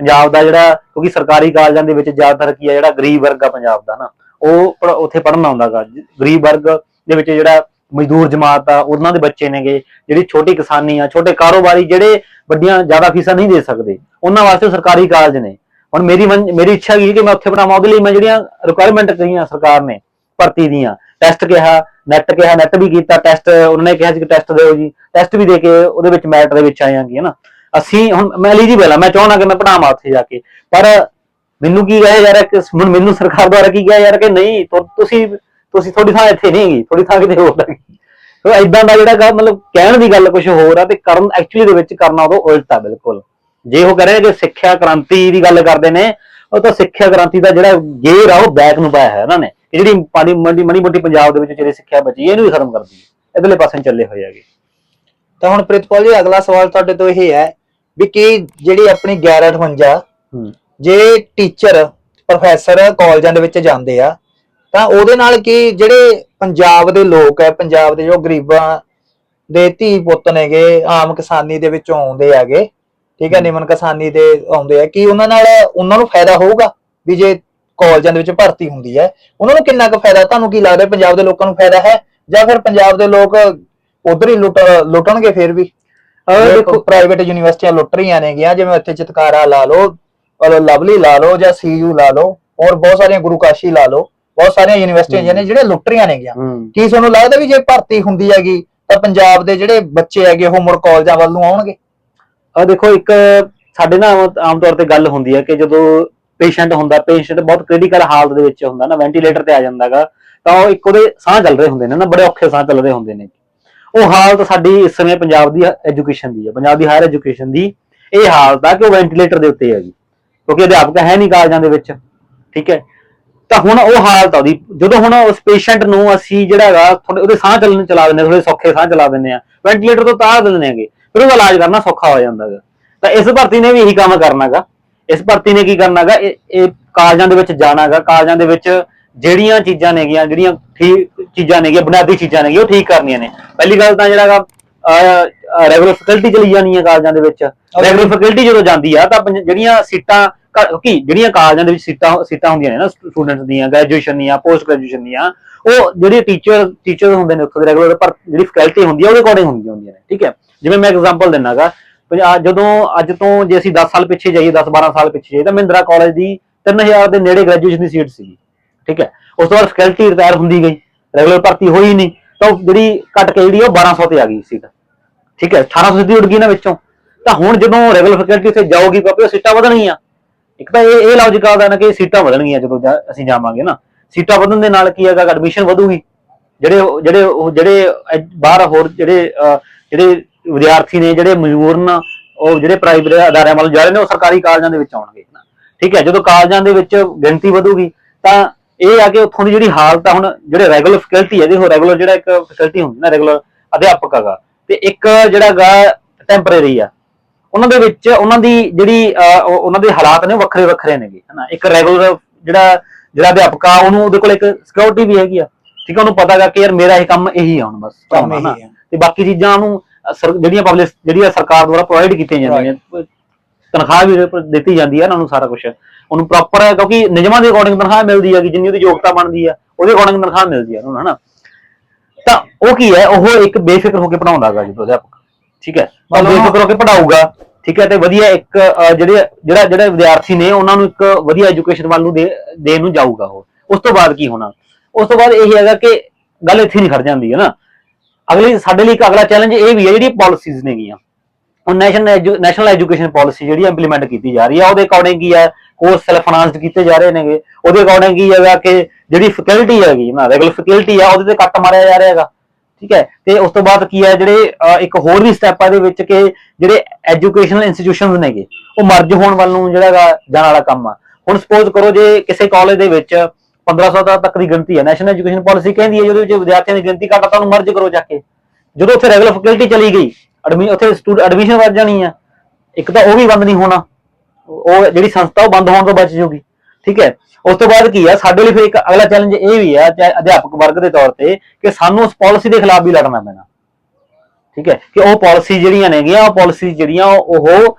ਪੰਜਾਬ ਦਾ ਜਿਹੜਾ ਕਿਉਂਕਿ ਸਰਕਾਰੀ ਕਾਲਜਾਂ ਦੇ ਵਿੱਚ ਜ਼ਿਆਦਾਤਰ ਕੀ ਆ ਜਿਹੜਾ ਗਰੀਬ ਵਰਗ ਆ ਪੰਜਾਬ ਦਾ ਨਾ ਉਹ ਪੜ੍ਹ- ਉੱਥੇ ਪੜਨ ਆਉਂਦਾਗਾ ਗਰੀਬ ਵਰਗ ਦੇ ਵਿੱਚ ਜਿਹੜਾ ਮਜ਼ਦੂਰ ਜਮਾਤ ਆ ਉਹਨਾਂ ਦੇ ਬੱਚੇ ਨੇਗੇ, ਜਿਹੜੀ ਛੋਟੀ ਕਿਸਾਨੀ ਆ, ਛੋਟੇ ਕਾਰੋਬਾਰੀ ਜਿਹੜੇ ਵੱਡੀਆਂ ਜ਼ਿਆਦਾ ਫੀਸਾਂ ਨਹੀਂ ਦੇ ਸਕਦੇ, ਉਹਨਾਂ ਵਾਸਤੇ ਸਰਕਾਰੀ ਕਾਲਜ ਨੇ। ਹੁਣ ਮੇਰੀ ਮੇਰੀ ਇੱਛਾ ਕੀ ਕਿ ਮੈਂ ਉੱਥੇ ਪੜਾਵਾਂ ਉਹਦੇ ਲਈ ਮੈਂ ਜਿਹੜੀਆਂ ਰਿਕੁਆਇਰਮੈਂਟ ਕਹੀਆਂ ਸਰਕਾਰ ਨੇ, ਭਰਤੀ ਦੀਆਂ। ਟੈਸਟ ਕਿਹਾ ਨੈਟ ਕਿਹਾ ਨੈਟ ਵੀ ਕੀਤਾ ਟੈਸਟ ਉਹਨਾਂ ਨੇ ਕਿਹਾ ਸੀ ਕਿ ਟੈਸਟ ਦਿਓ ਜੀ। ਟੈਸਟ ਵੀ ਦੇ ਕੇ ਉਹਦੇ ਵਿੱਚ ਮੈਟ ਦੇ ਵਿੱਚ ਆਇਆਂਗੀ ਹਨਾ। ਅਸੀਂ ਹੁਣ ਮੈਂ ਐਲੀਜੀਬਲ ਆ, ਮੈਂ ਚਾਹਣਾ ਕਿ ਮੈਂ ਪੜਾਵਾਂ ਉੱਥੇ ਜਾ ਕੇ। ਪਰ ਮੈਨੂੰ ਕੀ ਕਹੇ ਯਾਰ ਕਿ ਹੁਣ ਮੈਨੂੰ ਸਰਕਾਰ ਦੁਆਰਾ ਕੀ ਕਿਹਾ ਯਾਰ ਕਿ ਨਹੀਂ ਤੁਸੀਂ ਤੁਸੀਂ ਤੁਹਾਡੀ ਥਾਂ ਇੱਥੇ ਨਹੀਂ ਹੈਗੀ ਤੁਹਾਡੀ ਥਾਂ ਕਿਤੇ ਹੋਰ ਹੈਗੀ। ਸੋ ਇਦਾਂ ਦਾ ਜਿਹੜਾ ਮਤਲਬ ਕਹਿਣ ਦੀ ਗੱਲ ਕੁਝ ਹੋਰ ਆ ਤੇ ਕਰਨ ਐਕਚੁਅਲੀ ਦੇ ਵਿੱਚ ਕਰਨਾ ਉਦੋਂ ਉਲਟ ਆ ਬਿਲਕੁਲ। ਜੇ ਉਹ ਕਹ ਰਹੇ ਕਿ ਸਿੱਖਿਆ ਕ੍ਰਾਂਤੀ ਦੀ ਗੱਲ ਕਰਦੇ ਨੇ ਉਹ ਤਾਂ ਸਿੱਖਿਆ ਕ੍ਰਾਂਤੀ ਦਾ ਜਿਹੜਾ ਗੇਰ ਆ ਉਹ ਬੈਕ ਨੂੰ ਪਾਇਆ ਹੈ ਇਹਨਾਂ ਨੇ। ਜਿਹੜੀ ਪਾਣੀ ਮੰਡੀ ਮਣੀ ਮੋਟੀ ਪੰਜਾਬ ਦੇ ਵਿੱਚ ਜਿਹੜੀ ਸਿੱਖਿਆ ਬਚੀ ਇਹਨੂੰ ਵੀ ਖਤਮ ਕਰਦੀ ਹੈ ਇਧਰਲੇ ਪਾਸੇ ਚੱਲੇ ਹੋਏ ਹੈਗੇ। ਤਾਂ ਹੁਣ ਪ੍ਰਿਤਪਾਲ ਜੀ ਅਗਲਾ ਸਵਾਲ ਤੁਹਾਡੇ ਤੋਂ ਇਹ ਹੈ ਵੀ ਕੀ ਜਿਹੜੀ ਆਪਣੀ 1158 ਹੂੰ। ਜੇ ਟੀਚਰ ਪ੍ਰੋਫੈਸਰ ਕਾਲਜਾਂ ਦੇ ਵਿੱਚ ਜਾਂਦੇ ਆ ਤਾਂ ਉਹਦੇ ਨਾਲ ਕੀ ਜਿਹੜੇ ਪੰਜਾਬ ਦੇ ਲੋਕ ਹੈ ਪੰਜਾਬ ਦੇ ਜੋ ਗਰੀਬਾਂ ਦੇ ਧੀ ਪੁੱਤ ਨੇਗੇ ਆਮ ਕਿਸਾਨੀ ਦੇ ਵਿੱਚੋਂ ਆਉਂਦੇ ਹੈਗੇ ਠੀਕ ਹੈ ਨਿਮਨ ਕਿਸਾਨੀ ਦੇ ਆਉਂਦੇ ਆ ਕੀ ਉਹਨਾਂ ਨਾਲ ਉਹਨਾਂ ਨੂੰ ਫਾਇਦਾ ਹੋਊਗਾ ਵੀ ਜੇ ਕਾਲਜਾਂ ਦੇ ਵਿੱਚ ਭਰਤੀ ਹੁੰਦੀ ਹੈ? ਉਹਨਾਂ ਨੂੰ ਕਿੰਨਾ ਕੁ ਫਾਇਦਾ? ਤੁਹਾਨੂੰ ਕੀ ਲੱਗਦਾ ਪੰਜਾਬ ਦੇ ਲੋਕਾਂ ਨੂੰ ਫਾਇਦਾ ਹੈ ਜਾਂ ਫਿਰ ਪੰਜਾਬ ਦੇ ਲੋਕ ਉਧਰ ਹੀ ਲੁੱਟ ਲੁੱਟਣਗੇ ਫਿਰ ਵੀ? ਦੇਖੋ ਪ੍ਰਾਈਵੇਟ ਯੂਨੀਵਰਸਿਟੀਆਂ ਲੁੱਟ ਰਹੀਆਂ ਨੇਗੀਆਂ ਜਿਵੇਂ ਇੱਥੇ ਚਿਤਕਾਰਾ ਲਾ ਲਓ ਲਵਲੀ ਲਾ ਲਓ ਜਾਂ ਸੀਯੂ ਲਾ ਲਓ ਔਰ ਬਹੁਤ ਸਾਰੀਆਂ ਗੁਰੂ ਕਾਸ਼ੀ ਲਾ ਲਓ ਬਹੁਤ ਸਾਰੀਆਂ ਯੂਨੀਵਰਸਿਟੀਆਂ। ਜਿਹਨੇ ਜਿਹੜੇ ਲੁੱਟ ਰਹੀਆਂ ਨੇਗੀਆਂ। ਹੂੰ। ਕੀ ਤੁਹਾਨੂੰ ਲੱਗਦਾ ਵੀ ਜੇ ਭਰਤੀ ਹੁੰਦੀ ਹੈਗੀ ਤਾਂ ਪੰਜਾਬ ਦੇ ਜਿਹੜੇ ਬੱਚੇ ਹੈਗੇ ਉਹ ਮੁੜ ਕਾਲਜਾਂ ਵੱਲ ਨੂੰ ਆਉਣਗੇ? ਆ ਦੇਖੋ ਇੱਕ ਸਾਡੇ ਨਾ ਆਮ- ਆਮ ਤੌਰ ਤੇ ਗੱਲ ਹੁੰਦੀ ਹੈ ਕਿ ਜਦੋਂ ਪੇਸ਼ੈਂਟ ਹੁੰਦਾ ਪੇਸ਼ੈਂਟ ਬਹੁਤ ਕ੍ਰਿਟੀਕਲ ਹਾਲਤ ਦੇ ਵਿੱਚ ਹੁੰਦਾ ਨਾ ਵੈਂਟੀਲੇਟਰ ਤੇ ਆ ਜਾਂਦਾਗਾ ਤਾਂ ਉਹ ਇੱਕ ਉਹਦੇ ਸਾਹ ਚੱਲ ਰਹੇ ਹੁੰਦੇ ਨੇ ਨਾ ਬੜੇ ਔਖੇ ਸਾਹ ਚੱਲ ਰਹੇ ਹੁੰਦੇ ਨੇ। ਉਹ ਹਾਲਤ ਸਾਡੀ ਇਸ ਸਮੇਂ ਪੰਜਾਬ ਦੀ ਐਜੂਕੇਸ਼ਨ ਦੀ ਹੈ ਪੰਜਾਬ ਦੀ ਹਾਇਰ ਐਜੂਕੇਸ਼ਨ ਦੀ ਇਹ ਹਾਲਤ ਆ ਕਿ ਉਹ ਵੈਂਟੀਲੇਟਰ ਦੇ ਉੱਤੇ ਹੈਗੀ ਕਿਉਂਕਿ ਅਧਿਆਪਕ ਹੈ ਨਹੀਂ ਕਾਲਜਾਂ ਦੇ ਵਿੱਚ ਠੀਕ ਹੈ। ਤਾਂ ਹੁਣ ਉਹ ਹਾਲਤ ਆ ਉਹਦੀ। ਜਦੋਂ ਹੁਣ ਉਸ ਪੇਸ਼ੈਂਟ ਨੂੰ ਅਸੀਂ ਜਿਹੜਾ ਹੈਗਾ ਥੋੜੇ ਉਹਦੇ ਸਾਹ ਚੱਲਣ ਚਲਾ ਦਿੰਦੇ ਥੋੜੇ ਸੌਖੇ ਸਾਹ ਚਲਾ ਦਿੰਦੇ ਆ ਵੈਂਟੀਲੇਟਰ ਤੋਂ ਤਾਰ ਦਿੰਦੇ ਹੈਗੇ ਫਿਰ ਉਹਦਾ ਇਲਾਜ ਕਰਨਾ ਸੌਖਾ ਹੋ ਜਾਂਦਾ ਹੈਗਾ। ਤਾਂ ਇਸ ਭਰਤੀ ਨੇ ਵੀ ਇਹੀ ਕੰਮ ਕਰਨਾਗਾ ਇਸ ਭਰਤੀ ਨੇ ਕੀ ਕਰਨਾਗਾ ਇਹ ਕਾਲਜਾਂ ਦੇ ਵਿੱਚ ਜਾਣਾਗਾ ਕਾਲਜਾਂ ਦੇ ਵਿੱਚ ਜਿਹੜੀਆਂ ਚੀਜ਼ਾਂ ਨੇਗੀਆਂ, ਜਿਹੜੀਆਂ ਠੀਕ ਚੀਜ਼ਾਂ ਨੇਗੀਆਂ, ਬੁਨਿਆਦੀ ਚੀਜ਼ਾਂ ਨੇਗੀਆਂ, ਉਹ ਠੀਕ ਕਰਨੀਆਂ ਨੇ। ਪਹਿਲੀ ਗੱਲ ਤਾਂ ਜਿਹੜਾਗਾ ਰੈਗੂਲਰ ਫੈਕਲਟੀ ਚਲੀ ਜਾਣੀ ਹੈ ਕਾਲਜਾਂ ਦੇ ਵਿੱਚ। ਰੈਗੂਲਰ ਫੈਕਲਟੀ ਜਦੋਂ ਜਾਂਦੀ ਆ, ਤਾਂ ਜਿਹੜੀਆਂ ਸੀਟਾਂ ਕੀ ਜਿਹੜੀਆਂ ਕਾਲਜਾਂ ਦੇ ਵਿੱਚ ਸੀਟਾਂ ਸੀਟਾਂ ਹੁੰਦੀਆਂ ਨੇ ਨਾ ਸਟੂਡੈਂਟਸ ਦੀਆਂ ਗ੍ਰੈਜੂਏਸ਼ਨ ਦੀਆਂ ਪੋਸਟ ਗ੍ਰੈਜੂਏਸ਼ਨ ਦੀਆਂ, ਉਹ ਜਿਹੜੇ ਟੀਚਰ ਟੀਚਰ ਹੁੰਦੇ ਨੇ ਉੱਥੋਂ ਦੇ ਰੈਗੂਲਰ ਪਰ ਜਿਹੜੀ ਫੈਕਲਟੀ ਹੁੰਦੀ ਹੈ ਉਹਦੇ ਅਕੋਰਡਿੰਗ ਹੁੰਦੀਆਂ ਹੁੰਦੀਆਂ ਨੇ, ਠੀਕ ਹੈ? ਜਿਵੇਂ ਮੈਂ ਐਗਜ਼ਾਮਪਲ ਦਿੰਨਾਗਾ ਜਦੋਂ ਅੱਜ ਤੋਂ ਜੇ ਅਸੀਂ 10 ਸਾਲ ਪਿੱਛੇ ਜਾਈਏ 10 12 ਸਾਲ ਪਿੱਛੇ ਜਾਈਏ, ਤਾਂ ਮਹਿੰਦਰਾ ਕਾਲਜ ਦੀ 3000 ਦੇ ਨੇੜੇ ਗ੍ਰੈਜੂਏਸ਼ਨ ਦੀ ਸੀਟ ਸੀਗੀ, ਠੀਕ ਹੈ? ਉਸ ਤੋਂ ਬਾਅਦ ਫੈਕਲਟੀ ਰਿਟਾਇਰ ਹੁੰਦੀ ਗਈ ਰੈਗੂਲਰ ਭਰਤੀ ਹੋਈ ਨਹੀਂ, ਤਾਂ ਉਹ ਜਿਹੜੀ ਘਟ ਕੇ ਜਿਹੜੀ ਉਹ 1200 ਤੇ ਆ ਗਈ ਸੀਟ, ਠੀਕ ਹੈ? 1800 ਸਿੱਧੀ ਉੱਡ ਗਈ ਨਾ ਵਿੱਚੋਂ, ਤਾਂ ਹੁਣ ਜਦੋਂ ਰੈਗੂਲਰ ਫੈਕਲਟੀ ਉੱਥੇ ਜਾਊਗੀ, ਕਿਉਂਕਿ ਉਹ ਸੀਟਾਂ ਵਧਣਗੀਆਂ ਇੱਕ ਤਾਂ ਇਹ ਇਹ ਲੌਜੀਕ ਆਦਾ ਨਾ ਕਿ ਸੀਟਾਂ ਵਧਣਗੀਆਂ ਜਦੋਂ ਜਾ- ਅਸੀਂ ਜਾਵਾਂਗੇ ਨਾ। ਸੀਟਾਂ ਵਧਣ ਦੇ ਨਾਲ ਕੀ ਹੈਗਾ ਐਡਮਿਸ਼ਨ ਵਧੂਗੀ ਜਿਹੜੇ ਉਹ- ਜਿਹੜੇ ਉਹ ਜਿਹੜੇ ਐਜ- ਬਾਹਰ ਹੋਰ ਜਿਹੜੇ ਅਹ, ਜਿਹੜੇ ਵਿਦਿਆਰਥੀ ਨੇ ਜਿਹੜੇ ਮਜਬੂਰ ਨਾ ਉਹ ਜਿਹੜੇ ਪ੍ਰਾਈਵੇਟ ਅਦਾਰਿਆਂ ਵੱਲ ਜਾ ਰਹੇ ਨੇ ਉਹ ਸਰਕਾਰੀ ਕਾਲਜਾਂ ਦੇ ਵਿੱਚ ਆਉਣਗੇ। ਨਾ ਠੀਕ ਹੈ ਜਦੋਂ ਕਾਲਜਾਂ ਦੇ ਵਿੱਚ ਗਿਣਤੀ ਵਧੂਗੀ ਤਾਂ ਇਹ ਆ ਕਿ ਉੱਥੋਂ ਦੀ ਜਿਹੜੀ ਹਾਲਤ ਆ ਹੁਣ ਜਿਹੜੇ ਰੈਗੂਲਰ ਫੈਕਲਟੀ ਹੈ ਦੇਖੋ ਰੈਗੂਲਰ ਜਿਹੜਾ ਇੱਕ ਫੈਕਲਟੀ ਹੁੰਦੀ ਨਾ ਰੈਗੂਲਰ ਅਧਿਆਪਕ ਹੈਗਾ ਤੇ ਇੱਕ ਜਿਹੜਾ ਹੈਗਾ ਟੈਂਪਰੇਰੀ ਆ। ਉਹਨਾਂ ਦੇ ਵਿੱਚ ਉਹਨਾਂ ਦੀ ਜਿਹੜੀ ਉਹਨਾਂ ਦੇ ਹਾਲਾਤ ਨੇ ਵੱਖਰੇ ਵੱਖਰੇ ਨੇਗੇ ਹਨਾ? ਇੱਕ ਰੈਗੂਲਰ ਜਿਹੜਾ ਜਿਹੜਾ ਅਧਿਆਪਕ ਆ ਉਹਨੂੰ ਉਹਦੇ ਕੋਲ ਇੱਕ ਸਿਕਿਉਰਿਟੀ ਵੀ ਹੈਗੀ ਆ। ਠੀਕ ਆ ਉਹਨੂੰ ਪਤਾ ਗਾ ਕਿ ਯਾਰ ਮੇਰਾ ਇਹ ਕੰਮ ਇਹੀ ਆ ਹੁਣ ਬਸ ਕੰਮ ਪੜ੍ਹਾਉਣਾ ਇਹੀ ਆ। ਤੇ ਬਾਕੀ ਚੀਜ਼ਾਂ ਸਰ- ਜਿਹੜੀਆਂ ਪਬਲਿਕ ਜਿਹੜੀਆਂ ਸਰਕਾਰ ਦੁਆਰਾ ਪ੍ਰੋਵਾਈਡ ਕੀਤੀਆਂ ਜਾਂਦੀਆਂ ਨੇ ਤਨਖਾਹ ਵੀ ਦਿੱਤੀ ਜਾਂਦੀ ਹੈ ਉਹਨਾਂ ਨੂੰ ਸਾਰਾ ਕੁਝ ਉਹਨੂੰ ਪ੍ਰੋਪਰ ਕਿਉਂਕਿ ਨਿਯਮਾਂ ਦੇ ਅਕੋਰਡਿੰਗ ਤਨਖਾਹ ਮਿਲਦੀ ਹੈਗੀ ਜਿੰਨੀ ਉਹਦੀ ਯੋਗਤਾ ਬਣਦੀ ਆ ਉਹਦੇ ਅਕੋਰਡਿੰਗ ਤਨਖਾਹ ਮਿਲਦੀ ਹੈ ਉਹਨੂੰ ਹਨਾ? ਤਾਂ ਉਹ ਕੀ ਹੈ ਉਹ ਇੱਕ ਬੇਫਿਕਰ ਹੋ ਕੇ ਪੜਾਉਂਦਾਗਾ ਜਦੋਂ ਅਧਿਆਪਕ। ਠੀਕ ਹੈ? ਮਤਲਬ- ਬੇਫਿਕਰ ਹੋ। ਕੇ ਪੜਾਊਗਾ ਠੀਕ ਹੈ? ਤੇ ਵਧੀਆ ਇੱਕ ਅਹ, ਜਿਹੜੇ ਜਿਹੜਾ ਜਿਹੜੇ ਵਿਦਿਆਰਥੀ ਨੇ ਉਹਨਾਂ ਨੂੰ ਇੱਕ ਵਧੀਆ ਐਜੂਕੇਸ਼ਨ ਵੱਲ ਨੂੰ ਦੇ ਦੇਣ ਨੂੰ ਜਾਊਗਾ ਉਹ। ਉਸ ਤੋਂ ਬਾਅਦ ਕੀ ਹੋਣਾ? ਉਸ ਤੋਂ ਬਾਅਦ ਇਹ ਹੈਗਾ ਕਿ ਗੱਲ ਇੱਥੇ ਨਹੀਂ ਖੜ ਜਾਂਦੀ ਹੈ ਨਾ? ਅਗਲੀ ਸਾਡੇ ਲਈ ਇੱਕ ਅਗਲਾ ਚੈਲੰਜ ਇਹ ਵੀ ਹੈ ਜਿਹੜੀ ਪਾਲਿਸੀਜ਼ ਨੇਗੀਆਂ। ਹੁਣ ਨੈਸ਼ਨਲ ਨੈਸ਼ਨਲ ਐਜੂਕੇਸ਼ਨ ਪਾਲਿਸੀ ਜਿਹੜੀ ਇੰਪਲੀਮੈਂਟ ਕੀਤੀ ਜਾ ਰਹੀ ਹੈ ਉਹਦੇ ਅਕੋਰਡਿੰਗ ਕੀ ਹੈ? ਕੋਰਸ ਸੈਲਫ ਫਾਈਨਾਂਸਡ ਕੀਤੇ ਜਾ ਰਹੇ ਨੇਗੇ। ਉਹਦੇ ਅਕੋਰਡਿੰਗ ਕੀ ਹੈਗਾ ਕਿ ਜਿਹੜੀ ਫੈਕਲਟੀ ਹੈਗੀ ਨਾ ਰੈਗੂਲਰ ਫੈਕਲਟੀ ਆ ਉਹਦੇ ਤੇ ਕੱਟ ਮਾਰਿਆ ਜਾ ਰਿਹਾ ਹੈਗਾ। ਠੀਕ ਹੈ? ਤੇ ਉਸ ਤੋਂ ਬਾਅਦ ਕੀ ਹੈ? ਜਿਹੜੇ ਇੱਕ ਹੋਰ ਵੀ ਸਟੈਪ ਆ ਦੇ ਵਿੱਚ ਕਿ ਜਿਹੜੇ ਐਜੂਕੇਸ਼ਨਲ ਇੰਸਟੀਟਿਊਸ਼ਨਸ ਨੇਗੇ, ਉਹ ਮਰਜ ਹੋਣ ਵੱਲ ਨੂੰ ਜਿਹੜਾ ਜਾਣ ਵਾਲਾ ਕੰਮ ਆ। ਹੁਣ ਸਪੋਜ਼ ਕਰੋ ਜੇ ਕਿਸੇ ਕਾਲਜ ਦੇ ਵਿੱਚ 1500 ਦਾ ਤੱਕ ਦੀ ਗਿਣਤੀ ਹੈ ਨੈਸ਼ਨਲ ਐਜੂਕੇਸ਼ਨ ਪਾਲਿਸੀ ਕਹਿੰਦੀ ਹੈ ਜਿਹਦੇ ਵਿੱਚ ਵਿਦਿਆਰਥੀਆਂ ਦੀ ਗਿਣਤੀ ਘੱਟ ਆ, ਤਾਂ ਉਹਨੂੰ ਮਰਜ ਕਰੋ ਜਾ ਕੇ। ਜਦੋਂ ਉੱਥੇ ਰੈਗੂਲਰ ਫੈਕਲਟੀ ਚਲੀ ਗਈ ਐਡਮਿ ਉੱਥੇ ਸਟੂਡੈਂਟ ਐਡਮਿਸ਼ਨ ਵੱਧ ਜਾਣੀ ਆ, ਇੱਕ ਤਾਂ ਉਹ ਵੀ ਬੰਦ ਨਹੀਂ ਹੋਣਾ। ਉਹ ਜਿਹੜੀ ਸੰਸਥਾ ਉਹ ਬੰਦ ਹੋਣ ਤੋਂ ਬਚ ਜੂਗੀ। ਠੀਕ ਹੈ? ਉਸ ਤੋਂ ਬਾਅਦ ਕੀ ਆ? ਸਾਡੇ ਲਈ ਫਿਰ ਇੱਕ ਅਗਲਾ ਚੈਲੰਜ ਇਹ ਵੀ ਆ, ਚਾਹੇ ਅਧਿਆਪਕ ਵਰਗ ਦੇ ਤੌਰ ਤੇ, ਕਿ ਸਾਨੂੰ ਉਸ ਪਾਲਿਸੀ ਦੇ ਖਿਲਾਫ ਵੀ ਲੜਨਾ ਪੈਣਾ। ਠੀਕ ਹੈ? ਕਿ ਉਹ ਪਾਲਿਸੀ ਜਿਹੜੀਆਂ ਨੇਗੀਆਂ, ਉਹ ਪਾਲਿਸੀ ਜਿਹੜੀਆਂ ਉਹ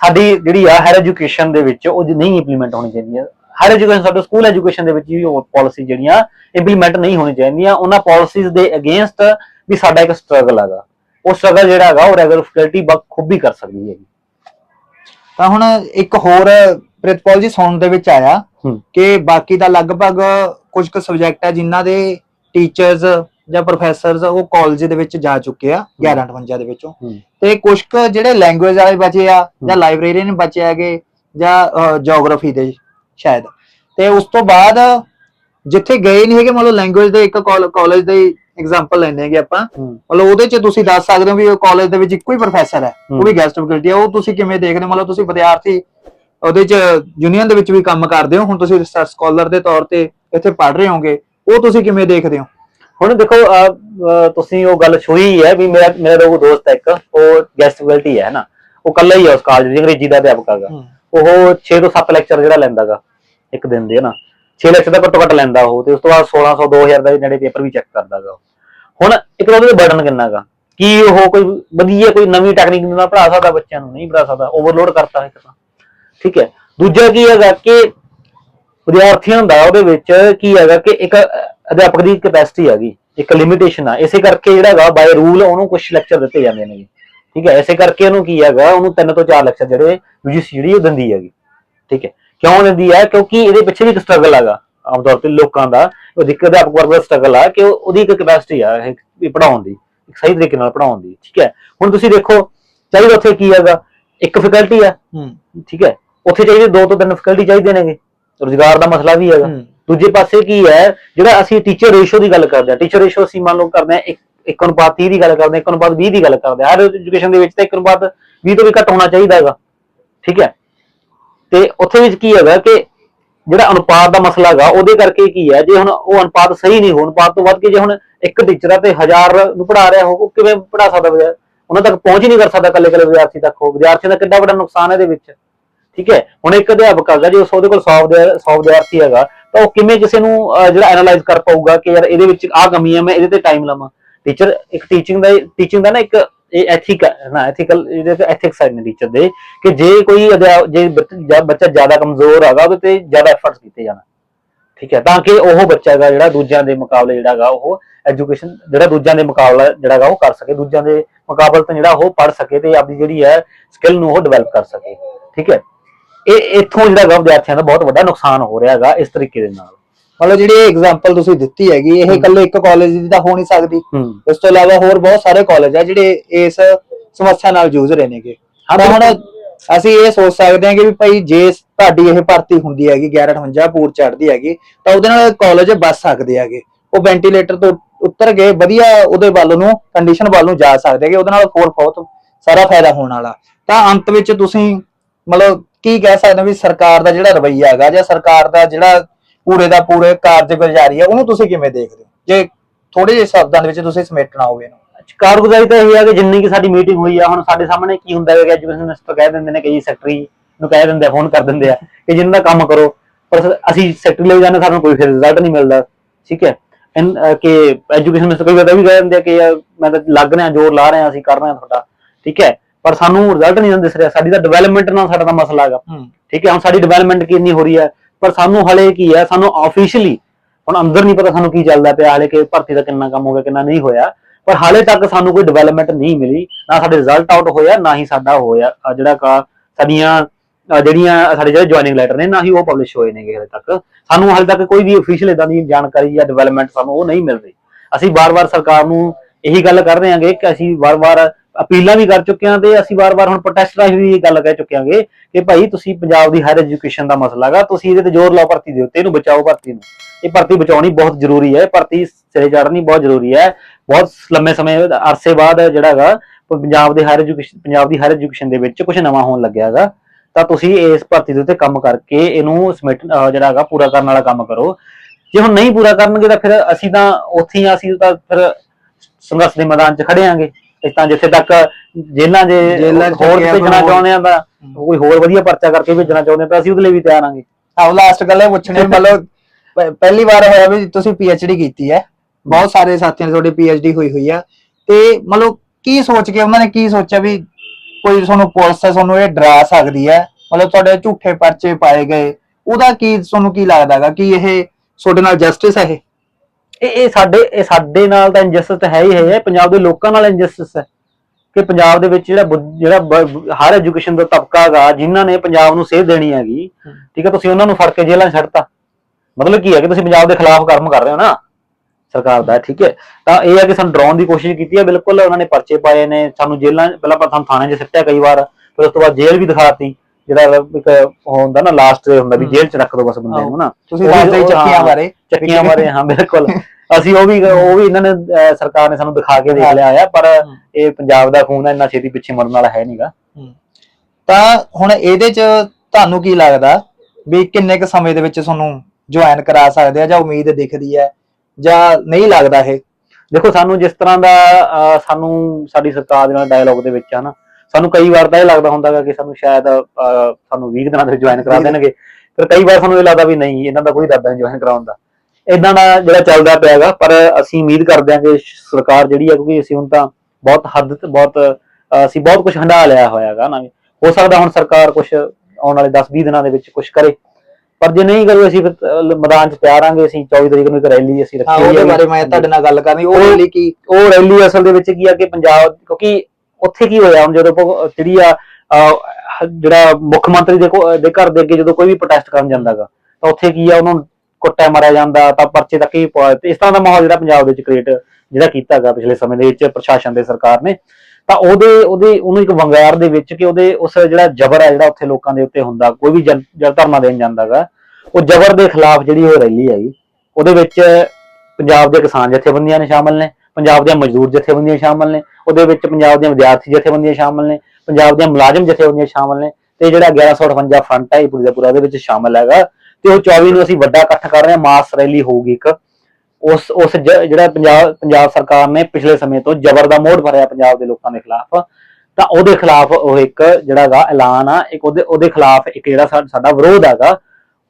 ਸਾਡੀ ਜਿਹੜੀ ਆ ਹਾਇਰ ਐਜੂਕੇਸ਼ਨ ਦੇ ਵਿੱਚ ਉਹ ਨਹੀਂ ਇੰਪਲੀਮੈਂਟ ਹੋਣੀ ਚਾਹੀਦੀ ਹੈ ਹਾਇਰ ਐਜੂਕੇਸ਼ਨ ਸਾਡੇ ਸਕੂਲ ਐਜੂਕੇਸ਼ਨ ਦੇ ਵਿੱਚ ਵੀ ਉਹ ਪਾਲਿਸੀ ਜਿਹੜੀਆਂ ਇੰਪਲੀਮੈਂਟ ਨਹੀਂ ਹੋਣੀ ਚਾਹੀਦੀਆਂ। ਉਹਨਾਂ ਪਾਲਿਸੀਜ਼ ਦੇ ਅਗੇਂਸਟ ਵੀ ਸਾਡਾ ਇੱਕ ਸਟਰਗਲ ਹੈਗਾ। ਉਹ ਸਟਰਗਲ ਜਿਹੜਾ ਹੈਗਾ, ਉਹ ਰੈਗੂਲਰ ਫੈਕਲਟੀ ਬਖੂਬੀ ਕਰ ਸਕਦੀ ਹੈ ਤਾਂ ਹੁਣ ਇੱਕ ਹੋਰ ਪ੍ਰਿਤਪਾਲ ਜੀ ਸੁਣਨ ਦੇ ਵਿੱਚ ਆਇਆ। ਕਿ ਬਾਕੀ ਦਾ ਲਗਭਗ ਕੁਝ ਕੁ ਸਬਜੈਕਟ ਹੈ ਜਿਨ੍ਹਾਂ ਦੇ ਟੀਚਰਸ ਜਾਂ ਪ੍ਰੋਫੈਸਰਸ ਉਹ ਕਾਲਜ ਦੇ ਵਿੱਚ ਜਾ ਚੁੱਕੇ ਆ 1158 ਦੇ ਵਿੱਚੋਂ। ਤੇ ਕੁਝ ਕੁ ਜਿਹੜੇ ਲੈਂਗੁਏਜ ਵਾਲੇ ਬਚੇ ਆ ਜਾਂ ਲਾਇਬ੍ਰੇਰੀਅਨ ਬਚੇ ਹੈਗੇ ਜਾਂ ਜੀਓਗ੍ਰਾਫੀ ਦੇ ਸ਼ਾਇਦ ਤੇ ਉਸ ਤੋਂ ਬਾਅਦ ਜਿੱਥੇ ਗਏ ਨਹੀਂ ਹੈਗੇ ਮਤਲਬ ਲੈਂਗੁਏਜ ਦੇ ਇੱਕ ਕਾਲਜ ਦੇ ਐਗਜ਼ਾਮਪਲ ਲੈਣੇ ਹੈਗੇ ਆਪਾਂ। ਮਤਲਬ ਉਹਦੇ ਚ ਤੁਸੀਂ ਦੱਸ ਸਕਦੇ ਹੋ ਵੀ ਉਹ ਕਾਲਜ ਦੇ ਵਿੱਚ ਇੱਕੋ ਹੀ ਪ੍ਰੋਫੈਸਰ ਹੈ। ਉਹ। ਵੀ ਗੈਸਟ ਫੈਕਲਟੀ ਹੈ। ਉਹ ਤੁਸੀਂ ਕਿਵੇਂ ਦੇਖਦੇ ਹੋ? ਮਤਲਬ ਤੁਸੀਂ ਵਿਦਿਆਰਥੀ ਉਹਦੇ ਚ ਯੂਨੀਅਨ ਦੇ ਵਿੱਚ ਵੀ ਕੰਮ ਕਰਦੇ ਹੋ। ਹੁਣ ਤੁਸੀਂ ਰਿਸਰਚ ਸਕਾਲਰ ਦੇ ਤੌਰ ਤੇ ਇੱਥੇ ਪੜ੍ਹ ਰਹੇ ਹੋਗੇ ਉਹ ਤੁਸੀਂ ਕਿਵੇਂ ਦੇਖਦੇ ਹੋ? ਹੁਣ ਦੇਖੋ ਤੁਸੀਂ ਉਹ ਗੱਲ ਛੋਈ ਹੈ ਵੀ ਮੇਰਾ ਮੇਰਾ ਦੋ ਦੋਸਤ ਹੈ ਇੱਕ। ਉਹ ਗੈਸਟ ਫੈਕਲਟੀ ਹੈ ਨਾ? ਉਹ ਕੱਲਾ ਹੀ ਹੈ ਉਸ ਕਾਲਜ ਦੀ ਅੰਗਰੇਜ਼ੀ ਦਾ ਅਧਿਆਪਕ ਹੈਗਾ। ਉਹ 6 ਤੋਂ 7 ਲੈਕਚਰ ਜਿਹੜਾ ਲੈਂਦਾਗਾ ਇੱਕ ਦਿਨ ਦੇ ਨਾ? 6 ਲੱਖ ਦਾ ਘੱਟੋ ਘੱਟ ਲੈਂਦਾ ਉਹ, ਤੇ ਉਸ ਤੋਂ ਬਾਅਦ 1600 2000 ਦਾ ਨੇੜੇ ਪੇਪਰ ਵੀ ਚੈੱਕ ਕਰਦਾਗਾ ਹੁਣ ਇੱਕ ਤਾਂ ਉਹਦੇ ਬਰਡਨ ਕਿੰਨਾਗਾ? ਕੀ ਉਹ ਕੋਈ ਵਧੀਆ ਕੋਈ ਨਵੀਂ ਟੈਕਨੀਕ ਨਾਲ ਪੜ੍ਹਾ ਸਕਦਾ ਬੱਚਿਆਂ ਨੂੰ? ਨਹੀਂ ਪੜ੍ਹਾ ਸਕਦਾ ਓਵਰਲੋਡ ਕਰਤਾ ਇੱਕ ਤਾਂ। ਠੀਕ ਹੈ। ਦੂਜਾ ਕੀ ਹੈਗਾ ਕਿ ਵਿਦਿਆਰਥੀਆਂ ਦਾ ਉਹਦੇ ਵਿੱਚ ਕੀ ਹੈਗਾ ਕਿ ਇੱਕ ਅਧਿਆਪਕ ਦੀ ਕੈਪੈਸਿਟੀ ਹੈਗੀ, ਇੱਕ ਲਿਮਿਟੇਸ਼ਨ ਆ। ਇਸੇ ਕਰਕੇ ਜਿਹੜਾ ਹੈਗਾ ਬਾਈ ਰੂਲ ਉਹਨੂੰ ਕੁਝ ਲੈਕਚਰ ਦਿੱਤੇ ਜਾਂਦੇ ਨੇ ਠੀਕ ਹੈ। ਇਸੇ ਕਰਕੇ ਉਹਨੂੰ ਕੀ ਹੈਗਾ, ਉਹਨੂੰ ਤਿੰਨ ਤੋਂ ਚਾਰ ਲੈਕਚਰ ਜਿਹੜੇ ਯੂਜੀਸੀ ਜਿਹੜੀ ਉਹ ਦਿੰਦੀ ਹੈਗੀ। ਠੀਕ ਹੈ। ਕਿਉਂ ਦਿੰਦੀ ਹੈ? ਕਿਉਂਕਿ ਇਹਦੇ ਪਿੱਛੇ ਵੀ ਇੱਕ ਸਟਰਗਲ ਹੈਗਾ ਆਮ ਤੌਰ ਤੇ ਲੋਕਾਂ ਦਾ। ਉਹ ਦਿੱਕਤ ਅਧਿਆਪਕ ਵਰਗ ਦਾ ਸਟਰਗਲ ਆ ਕਿ ਉਹ- ਉਹਦੀ ਇੱਕ ਕੈਪੈਸਿਟੀ ਆ ਇਹ ਪੜਾਉਣ ਦੀ ਇੱਕ ਸਹੀ ਤਰੀਕੇ ਨਾਲ ਪੜਾਉਣ ਦੀ ਠੀਕ ਹੈ? ਹੁਣ ਤੁਸੀਂ ਦੇਖੋ ਚਾਹੀਦਾ ਉੱਥੇ ਕੀ ਹੈਗਾ? ਇੱਕ ਫੈਕਲਟੀ ਆ ਹੂੰ। ਠੀਕ ਹੈ? ਉੱਥੇ ਚਾਹੀਦੇ ਦੋ ਤੋਂ ਤਿੰਨ ਫੈਕਲਟੀ ਚਾਹੀਦੇ ਨੇਗੇ। ਰੋਜ਼ਗਾਰ ਦਾ ਮਸਲਾ ਵੀ ਹੈਗਾ। ਦੂਜੇ ਪਾਸੇ ਕੀ ਹੈ ਜਿਹੜਾ ਅਸੀਂ ਟੀਚਰ ਰੇਸ਼ੋ ਦੀ ਗੱਲ ਕਰਦੇ ਹਾਂ ਟੀਚਰ ਰੇਸ਼ੋ ਅਸੀਂ ਮੰਨ ਲਓ ਕਰਦੇ ਹਾਂ 1 ਅਨੁਪਾਤ 30 ਦੀ ਗੱਲ ਕਰਦੇ ਹਾਂ 1 ਅਨੁਪਾਤ 20 ਦੀ ਗੱਲ ਕਰਦੇ ਹਾਂ। ਹਰ ਐਜੂਕੇਸ਼ਨ ਦੇ ਵਿੱਚ ਤਾਂ 1 ਅਨੁਪਾਤ 20 ਤੋਂ ਵੀ ਘੱਟ ਹੋਣਾ ਚਾਹੀਦਾ ਹੈਗਾ। ਠੀਕ ਹੈ? ਤੇ ਉੱਥੇ ਵਿੱਚ ਕੀ ਹੈਗਾ ਕਿ ਜਿਹੜਾ ਅਨੁਪਾਤ ਦਾ ਮਸਲਾ ਹੈਗਾ, ਉਹਦੇ ਕਰਕੇ ਕੀ ਹੈ, ਜੇ ਹੁਣ ਉਹ ਅਨੁਪਾਤ ਸਹੀ ਨਹੀਂ ਹੋ ਅਨੁਪਾਤ ਤੋਂ ਵੱਧ ਕੇ ਜੇ ਹੁਣ ਇੱਕ ਟੀਚਰ ਤੇ ਹਜ਼ਾਰ ਨੂੰ ਪੜਾ ਰਿਹਾ ਹੋ ਕਿਵੇਂ ਪੜਾ ਸਕਦਾ ਵਿਦਿਆ- ਉਹਨਾਂ ਤੱਕ ਪਹੁੰਚ ਹੀ ਨਹੀਂ ਕਰ ਸਕਦਾ ਕੱਲੇ ਕੱਲੇ ਵਿਦਿਆਰਥੀ ਤੱਕ ਉਹ। ਵਿਦਿਆਰਥੀਆਂ ਦਾ ਕਿੰਨਾ ਵੱਡਾ ਨੁਕਸਾਨ ਹੈ ਇਹਦੇ ਵਿੱਚ। ਠੀਕ ਹੈ? ਹੁਣ ਇੱਕ ਅਧਿਆਪਕ ਹੈਗਾ, ਜੇ ਉਹਦੇ ਕੋਲ 100 ਦੇ 100 ਵਿਦਿਆਰਥੀ ਹੈਗਾ, ਤਾਂ ਉਹ ਕਿਵੇਂ ਕਿਸੇ ਨੂੰ ਜਿਹੜਾ ਐਨਾਲਾਈਜ਼ ਕਰ ਪਾਊਗਾ ਕਿ ਯਾਰ ਇਹਦੇ ਵਿੱਚ ਆਹ ਕਮੀ ਹੈ, ਮੈਂ ਇਹਦੇ ਤੇ ਟਾਈਮ ਲਵਾਂ? ਟੀਚਰ ਇੱਕ ਟੀਚਿੰਗ ਦਾ ਟੀਚਿੰਗ ਦਾ ਨਾ ਇੱਕ ਇਹ ਐਥਿਕ ਨਾ ਐਥੀਕਲ ਇਹਦੇ ਤੇ ਐਥਿਕਸ ਹੈ ਟੀਚਰ ਦੇ, ਕਿ ਜੇ ਕੋਈ ਅਧਿਆ- ਜੇ ਬੱਚਾ ਜ਼ਿਆਦਾ ਕਮਜ਼ੋਰ ਹੈਗਾ, ਉਹਦੇ ਤੇ ਜ਼ਿਆਦਾ ਐਫਰਟਸ ਕੀਤੇ ਜਾਣ। ਠੀਕ ਹੈ, ਤਾਂ ਕਿ ਉਹ ਬੱਚਾ ਹੈਗਾ ਜਿਹੜਾ ਦੂਜਿਆਂ ਦੇ ਮੁਕਾਬਲੇ ਜਿਹੜਾ ਹੈਗਾ, ਉਹ ਐਜੂਕੇਸ਼ਨ ਜਿਹੜਾ ਦੂਜਿਆਂ ਦੇ ਮੁਕਾਬਲਾ ਜਿਹੜਾ ਹੈਗਾ, ਉਹ ਕਰ ਸਕੇ, ਦੂਜਿਆਂ ਦੇ ਮੁਕਾਬਲੇ ਤੋਂ ਜਿਹੜਾ ਉਹ ਪੜ ਸਕੇ ਤੇ ਆਪਦੀ ਜਿਹੜੀ ਹੈ ਸਕਿੱਲ ਨੂੰ ਉਹ ਡਿਵੈਲਪ ਕਰ ਸਕੇ। ਠੀਕ ਹੈ, ਇਹ ਇੱਥੋਂ ਜਿਹੜਾ ਹੈਗਾ, ਵਿਦਿਆਰਥੀਆਂ ਦਾ ਬਹੁਤ ਵੱਡਾ ਨੁਕਸਾਨ ਹੋ ਰਿਹਾ ਹੈਗਾ ਇਸ ਤਰੀਕੇ ਦੇ ਨਾਲ। ਮਤਲਬ ਜਿਹੜੀ ਐਗਜ਼ਾਮਪਲ ਤੁਸੀਂ ਦਿੱਤੀ ਹੈਗੀ ਇਹ ਇਕੱਲੇ ਇੱਕ ਕਾਲਜ ਦੀ ਤਾਂ ਹੋ ਨਹੀਂ ਸਕਦੀ। ਹੂੰ। ਇਸ ਤੋਂ ਇਲਾਵਾ ਹੋਰ ਬਹੁਤ ਸਾਰੇ ਕਾਲਜ ਆ ਜਿਹੜੇ ਇਸ ਸਮੱਸਿਆ ਨਾਲ ਜੂਝ ਰਹੇ ਨੇਗੇ। ਤਾਂ ਹੁਣ ਅਸੀਂ ਇਹ ਸੋਚ ਸਕਦੇ ਹਾਂ ਕਿ ਵੀ ਭਾਈ ਜੇ ਤੁਹਾਡੀ ਇਹ ਭਰਤੀ ਹੁੰਦੀ ਹੈਗੀ 1158 ਪੂਰ ਚੜਦੀ ਹੈਗੀ ਤਾਂ ਉਹਦੇ ਨਾਲ ਕਾਲਜ ਬਚ ਸਕਦੇ ਹੈਗੇ। ਉਹ ਵੈਂਟੀਲੇਟਰ ਤੋਂ ਉੱਤਰ ਗਏ ਵਧੀਆ ਉਹਦੇ ਵੱਲ ਨੂੰ ਕੰਡੀਸ਼ਨ ਵੱਲ ਨੂੰ ਜਾ ਸਕਦੇ ਹੈਗੇ ਉਹਦੇ ਨਾਲ ਹੋਰ ਬਹੁਤ ਸਾਰਾ ਫਾਇਦਾ ਹੋਣ ਵਾਲਾ। ਤਾਂ ਅੰਤ ਵਿੱਚ ਤੁਸੀਂ ਮਤਲਬ ਕੀ ਕਹਿ ਸਕਦੇ ਹੋ ਵੀ ਸਰਕਾਰ ਦਾ ਜਿਹੜਾ ਰਵੱਈਆ ਹੈਗਾ ਜਾਂ ਸਰਕਾਰ ਦਾ ਜਿਹੜਾ ਪੂਰੇ ਦਾ ਪੂਰੇ ਕਾਰਜਗੁਜ਼ਾਰੀ ਹੈ ਉਹਨੂੰ ਤੁਸੀਂ ਕਿਵੇਂ ਦੇਖਦੇ ਹੋ? ਜੇ ਥੋੜੇ ਜਿਹੇ ਸ਼ਬਦਾਂ ਦੇ ਵਿੱਚ ਤੁਸੀਂ ਸਮੇਟਣਾ ਹੋਵੇ ਇਹਨੂੰ। ਕਾਰਗੁਜ਼ਾਰੀ ਤਾਂ ਇਹ ਹੈ ਕਿ ਜਿੰਨੀ ਕਿ ਸਾਡੀ ਮੀਟਿੰਗ ਹੋਈ ਆ ਹੁਣ ਸਾਡੇ ਸਾਹਮਣੇ ਕੀ ਹੁੰਦਾ ਹੈ ਕਿ ਐਜੂਕੇਸ਼ਨ ਮਿਨਿਸਟਰ ਕਹਿ ਦਿੰਦੇ ਨੇ ਕਿ ਜੀ ਸੈਕਟਰੀ ਨੂੰ ਕਹਿ ਦਿੰਦੇ ਆ ਫੋਨ ਕਰ ਦਿੰਦੇ ਆ ਕਿ ਜਿੰਨਾ ਦਾ ਕੰਮ ਕਰੋ ਪਰ ਅਸੀਂ ਸੈਕਟਰੀ ਲਈ ਜਾਂਦੇ ਸਾਨੂੰ ਕੋਈ ਫਿਰ ਰਿਜ਼ਲਟ ਨਹੀਂ ਮਿਲਦਾ ਠੀਕ ਹੈ? ਕਿ ਐਜੂਕੇਸ਼ਨ ਮਿਨਿਸਟਰ ਕੋਈ ਵਾਰ ਵੀ ਕਹਿ ਦਿੰਦੇ ਆ ਕਿ ਮੈਂ ਤਾਂ ਲੱਗ ਰਿਹਾ ਜ਼ੋਰ ਲਾ ਰਿਹਾ ਅਸੀਂ ਕਰ ਰਹੇ ਹਾਂ ਤੁਹਾਡਾ ਠੀਕ ਹੈ? ਪਰ ਸਾਨੂੰ ਰਿਜ਼ਲਟ ਨਹੀਂ ਦਿਸ ਰਿਹਾ ਸਾਡੀ ਤਾਂ ਡਿਵੈਲਪਮੈਂਟ ਨਾਲ ਸਾਡਾ ਤਾਂ ਮਸਲਾ ਹੈਗਾ ਠੀਕ ਹੈ? ਹੁਣ ਸਾਡੀ ਡਿਵੈਲਪਮੈਂਟ ਕਿੰਨੀ ਹੋ ਰਹੀ ਹੈ ਪਰ ਸਾਨੂੰ ਹਲੇ ਕੀ ਹੈ ਸਾਨੂੰ ਆਫੀਸ਼ੀਅਲੀ ਹੁਣ ਅੰਦਰ ਨਹੀਂ ਪਤਾ ਸਾਨੂੰ ਕੀ ਚੱਲਦਾ ਪਿਆ, ਹਲੇ ਕਿ ਭਰਤੀ ਦਾ ਕਿੰਨਾ ਕੰਮ ਹੋ ਗਿਆ, ਕਿੰਨਾ ਨਹੀਂ ਹੋਇਆ। ਪਰ ਹਾਲੇ ਤੱਕ ਸਾਨੂੰ ਕੋਈ ਡਿਵੈਲਪਮੈਂਟ ਨਹੀਂ ਮਿਲੀ, ਨਾ ਸਾਡੇ ਰਿਜ਼ਲਟ ਆਊਟ ਹੋਇਆ, ਨਾ ਹੀ ਸਾਡਾ ਹੋਇਆ। ਜਿਹੜਾ ਕਾ ਸਾਡੀਆਂ ਜਿਹੜੀਆਂ, ਸਾਡੇ ਜਿਹੜੇ ਜੁਆਇਨਿੰਗ ਲੈਟਰ ਨੇ, ਨਾ ਹੀ ਉਹ ਪਬਲਿਸ਼ ਹੋਏ ਨੇਗੇ ਹਲੇ ਤੱਕ। ਸਾਨੂੰ ਹਾਲੇ ਤੱਕ ਕੋਈ ਵੀ ਅਫੀਸ਼ੀਅਲ ਇਦਾਂ ਦੀ ਜਾਣਕਾਰੀ ਜਾਂ ਡਿਵੈਲਪਮੈਂਟ ਸਾਨੂੰ ਉਹ ਨਹੀਂ ਮਿਲ ਰਹੀ। ਅਸੀਂ ਵਾਰ-ਵਾਰ ਸਰਕਾਰ ਨੂੰ ਇਹੀ ਗੱਲ ਕਰ ਰਹੇ ਹਾਂਗੇ ਕਿ ਅਸੀਂ ਵਾਰ-ਵਾਰ ਅਪੀਲਾਂ ਵੀ ਕਰ ਚੁੱਕੇ ਹਾਂ ਤੇ ਅਸੀਂ ਵਾਰ-ਵਾਰ ਹੁਣ ਪ੍ਰੋਟੈਸਟ ਰਾਹੀਂ ਵੀ ਇਹ ਗੱਲ ਕਹਿ ਚੁੱਕੇ ਹਾਂਗੇ ਕਿ ਭਾਈ ਤੁਸੀਂ ਪੰਜਾਬ ਦੀ ਹਾਇਰ ਐਜੂਕੇਸ਼ਨ ਦਾ ਮਸਲਾ ਹੈਗਾ ਤੁਸੀਂ ਇਹਦੇ ਤੇ ਜ਼ੋਰ ਲਾਓ ਭਰਤੀ ਦੇ ਉੱਤੇ, ਇਹਨੂੰ ਬਚਾਓ ਭਰਤੀ ਨੂੰ। ਇਹ ਭਰਤੀ ਬਚਾਉਣੀ ਬਹੁਤ ਜ਼ਰੂਰੀ ਹੈ, ਭਰਤੀ ਸਿਰੇ ਚੜ੍ਹਨੀ ਬਹੁਤ ਜ਼ਰੂਰੀ ਹੈ। ਬਹੁਤ ਲੰਮੇ ਸਮੇਂ ਅਰਸੇ ਬਾਅਦ ਜਿਹੜਾ ਹੈਗਾ ਪੰਜਾਬ ਦੇ ਹਾਇਰ ਐਜੂਕੇਸ਼ਨ ਪੰਜਾਬ ਦੀ ਹਾਇਰ ਐਜੂਕੇਸ਼ਨ ਦੇ ਵਿੱਚ ਕੁਝ ਨਵਾਂ ਹੋਣ ਲੱਗਿਆ ਹੈਗਾ ਤਾਂ ਤੁਸੀਂ ਇਸ ਭਰਤੀ ਦੇ ਉੱਤੇ ਕੰਮ ਕਰਕੇ ਇਹਨੂੰ ਸਮਿਟ ਜਿਹੜਾ ਹੈਗਾ ਪੂਰਾ ਕਰਨ ਵਾਲਾ ਕੰਮ ਕਰੋ। ਜੇ ਹੁਣ ਨਹੀਂ ਪੂਰਾ ਕਰਨਗੇ ਤਾਂ ਫਿਰ ਅਸੀਂ ਤਾਂ ਉੱਥੇ ਹੀ ਅਸੀਂ ਤਾਂ ਫਿਰ ਸੰਘਰਸ਼ ਦੇ ਮੈਦਾਨ 'ਚ ਖੜੇ ਆਂਗੇ ਇਸ ਤਾਂ ਜਿੱਥੇ ਤੱਕ ਜੇਲ੍ਹਾਂ ਦੇ ਜੇਲ੍ਹਾਂ 'ਚ ਹੋਰ ਭੇਜਣਾ ਕੋਈ ਚਾਹੁੰਦੇ ਆ ਤਾਂ ਕੋਈ ਹੋਰ ਵਧੀਆ ਪਰਚਾ ਕਰਕੇ ਭੇਜਣਾ ਚਾਹੁੰਦੇ ਆ ਤਾਂ ਅਸੀਂ ਉਹਦੇ ਲਈ ਵੀ ਤਿਆਰ ਆਂਗੇ। ਆਹ ਲਾਸਟ ਗੱਲ ਇਹ ਪੁੱਛਣੀ ਮਤਲਬ ਪ- ਪਹਿਲੀ ਵਾਰ ਹੋਇਆ ਵੀ ਤੁਸੀਂ ਡੀ ਕੀਤੀ ਹੈ। ਬਹੁਤ ਸਾਰੇ ਸਾਥੀਆਂ ਨੇ ਤੁਹਾਡੀ ਡੀ ਹੋਈ ਹੋਈ ਆ। ਤੇ ਮਤਲਬ ਕੀ ਸੋਚ ਕੇ ਉਹਨਾਂ ਨੇ ਕੀ ਸੋਚਿਆ ਵੀ ਕੋਈ ਤੁਹਾਨੂੰ ਪੁਲਿਸ ਹੈ ਤੁਹਾਨੂੰ ਇਹ ਡਰਾ ਸਕਦੀ ਹੈ? ਮਤਲਬ ਤੁਹਾਡੇ ਝੂਠੇ ਪਰਚੇ ਪਾਏ ਗਏ। ਉਹਦਾ ਕੀ ਤੁਹਾਨੂੰ ਕੀ ਲੱਗਦਾਗਾ ਕਿ ਇਹ ਤੁਹਾਡੇ ਨਾਲ ਜਸਟਿਸ ਹੈ ਇਹ? ਇਹ ਇਹ ਸਾਡੇ ਇਹ ਸਾਡੇ ਨਾਲ ਤਾਂ ਇੰਜਸਟਿਸ ਤਾਂ ਹੈ ਹੀ ਹੈ ਪੰਜਾਬ ਦੇ ਲੋਕਾਂ ਨਾਲ ਇੰਜਸਟਿਸ ਹੈ ਕਿ ਪੰਜਾਬ ਦੇ ਵਿੱਚ ਜਿਹੜਾ ਜਿਹੜਾ ਹਰ ਐਜੂਕੇਸ਼ਨ ਦਾ ਤਬਕਾ ਹੈਗਾ ਜਿਨ੍ਹਾਂ ਨੇ ਪੰਜਾਬ ਨੂੰ ਸੇਧ ਦੇਣੀ ਹੈਗੀ। ਠੀਕ ਹੈ ਤੁਸੀਂ ਉਹਨਾਂ ਨੂੰ ਫੜ ਕੇ ਜੇਲ੍ਹਾਂ 'ਚ ਛੱਡਤਾ। ਮਤਲਬ ਕੀ ਹੈ ਕਿ ਤੁਸੀਂ ਪੰਜਾਬ ਦੇ ਖਿਲਾਫ ਕਰਮ ਕਰ ਰਹੇ ਹੋ ਨਾ ਸਰਕਾਰ ਦਾ ਠੀਕ ਹੈ। ਤਾਂ ਇਹ ਹੈ ਕਿ ਸਾਨੂੰ ਡਰਾਉਣ ਦੀ ਕੋਸ਼ਿਸ਼ ਕੀਤੀ ਹੈ ਬਿਲਕੁਲ ਉਹਨਾਂ ਨੇ ਪਰਚੇ ਪਾਏ ਨੇ ਸਾਨੂੰ ਜੇਲ੍ਹਾਂ ਪਹਿਲਾਂ ਆਪਾਂ ਸਾਨੂੰ ਥਾਣੇ 'ਚ ਸਿੱਟਿਆ ਕਈ ਵਾਰ ਫਿਰ ਉਸ ਤੋਂ ਬਾਅਦ ਜੇਲ੍ਹ ਵੀ ਦਿਖਾਤੀ ਜਿਹੜਾ ਇੱਕ ਉਹ ਹੁੰਦਾ ਨਾ ਲਾਸਟ ਤੇ ਹੁੰਦਾ ਵੀ। ਜੇਲ੍ਹ 'ਚ ਰੱਖ ਦੋ ਬਸ ਬੰਦੇ ਨੂੰ ਨਾ। ਤੁਸੀਂ ਉਹ ਵੀ- ਦੱਸਦੇ ਚੱਕੀਆਂ ਬਾਰੇ ਚੱਕੀਆਂ ਮਾਰੇ ਹਾਂ ਬਿਲਕੁਲ। ਅਸੀਂ ਉਹ ਵੀ ਉਹ ਵੀ ਇਹਨਾਂ ਨੇ ਅਹ, ਸਰਕਾਰ ਨੇ ਸਾਨੂੰ ਦਿਖਾ ਕੇ ਦੇਖ ਲਿਆ ਆ ਪਰ। ਇਹ ਪੰਜਾਬ ਦਾ ਖੂਨ ਹੈ ਇੰਨਾ ਛੇਤੀ ਪਿੱਛੇ ਮੁੜਨ ਵਾਲਾ ਹੈ ਨਹੀਂਗਾ ਤਾਂ ਹੁਣ ਇਹਦੇ ਚ ਤੁਹਾਨੂੰ ਕੀ ਲੱਗਦਾ ਵੀ ਕਿੰਨੇ ਕ ਸਮੇਂ ਦੇ ਵਿੱਚ ਤੁਹਾਨੂੰ ਜੁਆਇਨ ਕਰਾ ਸਕਦੇ ਆ ਜਾਂ ਉਮੀਦ ਦਿਖਦੀ ਹੈ ਜਾਂ ਨਹੀਂ ਲੱਗਦਾ ਇਹ? ਦੇਖੋ ਸਾਨੂੰ ਜਿਸ ਤਰ੍ਹਾਂ ਦਾ ਅਹ, ਸਾਨੂੰ ਸਾਡੀ ਸਰਕਾਰ ਦੇ ਨਾਲ ਡਾਇਲੌਗ ਦੇ ਵਿੱਚ ਹਨਾ ਸਾਨੂੰ ਕਈ ਵਾਰ ਤਾਂ ਇਹ ਲੱਗਦਾ ਹੁੰਦਾ ਗਾ ਕਿ ਸਾਨੂੰ ਸ਼ਾਇਦ ਸਾਨੂੰ 20 ਦਿਨਾਂ ਦੇ ਜੁਆਇਨ ਕਰਾ। ਦੇਣਗੇ। ਫਿਰ ਕਈ ਵਾਰ ਸਾਨੂੰ ਇਹ ਲੱਗਦਾ ਵੀ ਨਹੀਂ ਇਹਨਾਂ ਦਾ ਕੋਈ ਇਰਾਦਾ ਨਹੀਂ ਜੁਆਇਨ ਕਰਾਉਣ ਦਾ। ਇਦਾਂ ਦਾ ਜਿਹੜਾ ਚੱਲਦਾ ਪਿਆ ਹੈਗਾ ਪਰ ਅਸੀਂ ਉਮੀਦ ਕਰਦੇ ਹਾਂ ਕਿ ਸਰਕਾਰ ਜਿਹੜੀ ਹੈ ਕਿਉਂਕਿ ਅਸੀਂ ਹੁਣ ਤਾਂ ਬਹੁਤ ਹੱਦ ਤੇ ਬਹੁਤ ਅਸੀਂ ਬਹੁਤ ਕੁਝ ਹੰਡਾ ਲਿਆ ਹੋਇਆ ਹੈਗਾ ਨਾ ਹੋ ਸਕਦਾ ਹੁਣ ਸਰਕਾਰ ਕੁਝ ਆਉਣ ਵਾਲੇ 10-20 ਦਿਨਾਂ ਦੇ ਵਿੱਚ ਕੁਝ ਕਰੇ। ਪਰ ਜੇ ਨਹੀਂ ਕਰੂ ਅਸੀਂ ਮੈਦਾਨ 'ਚ ਤਿਆਰ ਆਂਗੇ ਅਸੀਂ 24 ਤਰੀਕ ਨੂੰ ਇੱਕ ਰੈਲੀ ਅਸੀਂ ਹਾਂ ਰੱਖੀ ਹੋਈ ਉਹਦੇ ਹੈ ਬਾਰੇ ਮੈਂ ਤੁਹਾਡੇ ਨਾਲ ਗੱਲ ਕਰਨੀ ਉਹ- ਰੈਲੀ ਕੀ? ਉਹ ਰੈਲੀ ਅਸਲ ਦੇ ਵਿੱਚ ਕੀ ਆ ਕਿ ਪੰਜਾਬ ਕਿਉਂਕਿ ਉੱਥੇ ਕੀ ਹੋਇਆ? ਹੁਣ ਜਦੋਂ ਜਿਹੜੀ ਆ ਜਿਹੜਾ ਮੁੱਖ ਮੰਤਰੀ ਦੇ ਦੇ ਘਰ ਦੇ ਅੱਗੇ ਜਦੋਂ ਕੋਈ ਵੀ ਪ੍ਰੋਟੈਸਟ ਕਰਨ ਜਾਂਦਾਗਾ ਤਾਂ ਉੱਥੇ ਕੀ ਆ, ਉਹਨੂੰ ਕੁੱਟਿਆ ਮਾਰਿਆ ਜਾਂਦਾ, ਤਾਂ ਪਰਚੇ ਤੱਕ ਹੀ ਇਸ ਤਰ੍ਹਾਂ ਦਾ ਮਾਹੌਲ ਜਿਹੜਾ ਪੰਜਾਬ ਦੇ ਵਿੱਚ ਕ੍ਰੀਏਟ ਜਿਹੜਾ ਕੀਤਾਗਾ ਪਿਛਲੇ ਸਮੇਂ ਦੇ ਵਿੱਚ ਪ੍ਰਸ਼ਾਸਨ ਦੇ ਸਰਕਾਰ ਨੇ। ਤਾਂ ਉਹਦੇ ਉਹਦੇ, ਉਹਨੂੰ ਇੱਕ ਵੰਗਾਰ ਦੇ ਵਿੱਚ ਕਿ ਉਹਦੇ, ਉਸ ਜਿਹੜਾ ਜ਼ਬਰ ਹੈ ਜਿਹੜਾ ਉੱਥੇ ਲੋਕਾਂ ਦੇ ਉੱਤੇ ਹੁੰਦਾ, ਕੋਈ ਵੀ ਜਨ ਜਨ ਧਰਨਾ ਦੇਣ ਜਾਂਦਾਗਾ ਉਹ ਜ਼ਬਰ ਦੇ ਖਿਲਾਫ ਜਿਹੜੀ ਉਹ ਰੈਲੀ ਹੈਗੀ, ਉਹਦੇ ਵਿੱਚ ਪੰਜਾਬ ਦੇ ਕਿਸਾਨ ਜਥੇਬੰਦੀਆਂ ਨੇ ਸ਼ਾਮਲ ਨੇ। ਪੰਜਾਬ ਦੀਆਂ ਮਜ਼ਦੂਰ ਜਥੇਬੰਦੀਆਂ ਸ਼ਾਮਲ ਨੇ ਉਹਦੇ ਵਿੱਚ ਪੰਜਾਬ ਦੀਆਂ ਵਿਦਿਆਰਥੀ ਜਥੇਬੰਦੀਆਂ ਸ਼ਾਮਲ ਨੇ ਪੰਜਾਬ ਦੀਆਂ ਮੁਲਾਜ਼ਮ ਜਥੇਬੰਦੀਆਂ ਸ਼ਾਮਲ ਨੇ ਤੇ ਜਿਹੜਾ 1158 ਫਰੰਟ ਹੈ ਇਹ ਪੂਰੀ ਦਾ ਪੂਰਾ ਉਹਦੇ ਵਿੱਚ ਸ਼ਾਮਲ ਹੈਗਾ ਤੇ ਉਹ 24 ਨੂੰ ਅਸੀਂ ਵੱਡਾ ਇਕੱਠ ਕਰ ਰਹੇ ਹਾਂ ਮਾਸ ਰੈਲੀ ਹੋਊਗੀ ਇੱਕ। ਉਸ ਉਸ ਜਿਹੜਾ ਪੰਜਾਬ ਪੰਜਾਬ ਸਰਕਾਰ ਨੇ ਪਿਛਲੇ ਸਮੇਂ ਤੋਂ ਜ਼ਬਰ ਦਾ ਮੋੜ ਭਰਿਆ ਪੰਜਾਬ ਦੇ ਲੋਕਾਂ ਦੇ ਖਿਲਾਫ ਤਾਂ ਉਹਦੇ ਖਿਲਾਫ ਉਹ ਇੱਕ ਜਿਹੜਾ ਹੈਗਾ ਐਲਾਨ ਆ ਇੱਕ ਉਹਦੇ ਉਹਦੇ ਖਿਲਾਫ ਇੱਕ ਜਿਹੜਾ ਸਾਡਾ ਵਿਰੋਧ ਹੈਗਾ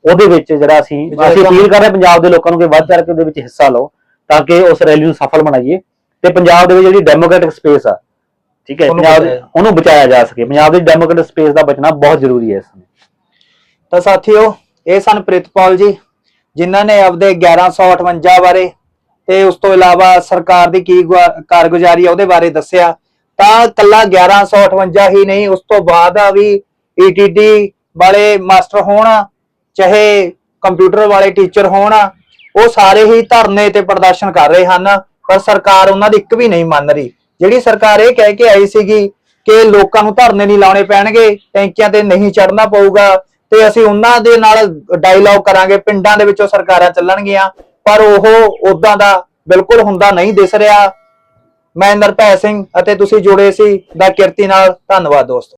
ਉਹਦੇ ਵਿੱਚ ਜਿਹੜਾ ਅਸੀਂ ਅਸੀਂ ਅਪੀਲ ਕਰ ਰਹੇ ਪੰਜਾਬ ਦੇ ਲੋਕਾਂ ਨੂੰ ਕਿ ਵੱਧ ਚੜ ਕੇ ਉਹਦੇ ਵਿੱਚ ਹਿੱਸਾ ਲਓ। ਤਾਂ ਕਿ ਉਸ ਰੈਲੀ ਨੂੰ ਸਫਲ ਬਣਾਈਏ ਤੇ ਪੰਜਾਬ ਦੇ ਵਿੱਚ ਜਿਹੜੀ ਡੈਮੋਕ੍ਰੈਟਿਕ ਸਪੇਸ ਆ ਠੀਕ ਹੈ ਪੰਜਾਬ। ਉਹਨੂੰ ਬਚਾਇਆ ਜਾ ਸਕੇ। ਪੰਜਾਬ ਦੀ ਡੈਮੋਕ੍ਰੈਟਿਕ ਸਪੇਸ ਦਾ ਬਚਣਾ ਬਹੁਤ ਜ਼ਰੂਰੀ ਹੈ ਇਸ ਸਮੇਂ। ਤਾਂ ਸਾਥੀਓ ਇਹ ਸਨ ਪ੍ਰਿਤਪਾਲ ਜੀ ਜਿਨ੍ਹਾਂ ਨੇ ਆਪਦੇ 1158 ਬਾਰੇ ਤੇ ਉਸ ਤੋਂ ਇਲਾਵਾ ਸਰਕਾਰ ਦੀ ਕੀ ਕਾਰਗੁਜ਼ਾਰੀ ਆ ਉਹਦੇ ਬਾਰੇ ਦੱਸਿਆ। ਤਾਂ ਕੱਲਾ 1158 ਹੀ ਨਹੀਂ ਉਸ ਤੋਂ ਬਾਅਦ ਆ ਵੀ ਈਟੀਟੀ ਵਾਲੇ ਮਾਸਟਰ ਹੋਣ ਚਾਹੇ ਕੰਪਿਊਟਰ ਵਾਲੇ ਟੀਚਰ ਹੋਣ ਉਹ ਸਾਰੇ ਹੀ ਧਰਨੇ ਤੇ ਪ੍ਰਦਰਸ਼ਨ ਕਰ ਰਹੇ ਹਨ, ਪਰ ਸਰਕਾਰ ਉਹਨਾਂ ਦੀ ਇੱਕ ਵੀ ਨਹੀਂ ਮੰਨ ਰਹੀ। ਜਿਹੜੀ ਸਰਕਾਰ ਇਹ ਕਹਿ ਕੇ ਆਈ ਸੀਗੀ ਕਿ ਲੋਕਾਂ ਨੂੰ ਧਰਨੇ ਨਹੀਂ ਲਾਉਣੇ ਪੈਣਗੇ, ਟੈਂਕੀਆਂ ਤੇ ਨਹੀਂ ਚੜਨਾ ਪਊਗਾ, ਤੇ ਅਸੀਂ ਉਹਨਾਂ ਦੇ ਨਾਲ ਡਾਇਲੌਗ ਕਰਾਂਗੇ, ਪਿੰਡਾਂ ਦੇ ਵਿੱਚੋਂ ਸਰਕਾਰਾਂ ਚੱਲਣਗੀਆਂ, ਪਰ ਉਹ ਉਦਾਂ ਦਾ ਬਿਲਕੁਲ ਹੁੰਦਾ ਨਹੀਂ ਦਿਸ ਰਿਹਾ। ਮੈਂ ਨਰਪੈ ਸਿੰਘ ਅਤੇ ਤੁਸੀਂ ਜੁੜੇ ਸੀ ਦਾ ਕਿਰਤੀ ਨਾਲ। ਧੰਨਵਾਦ ਦੋਸਤੋ।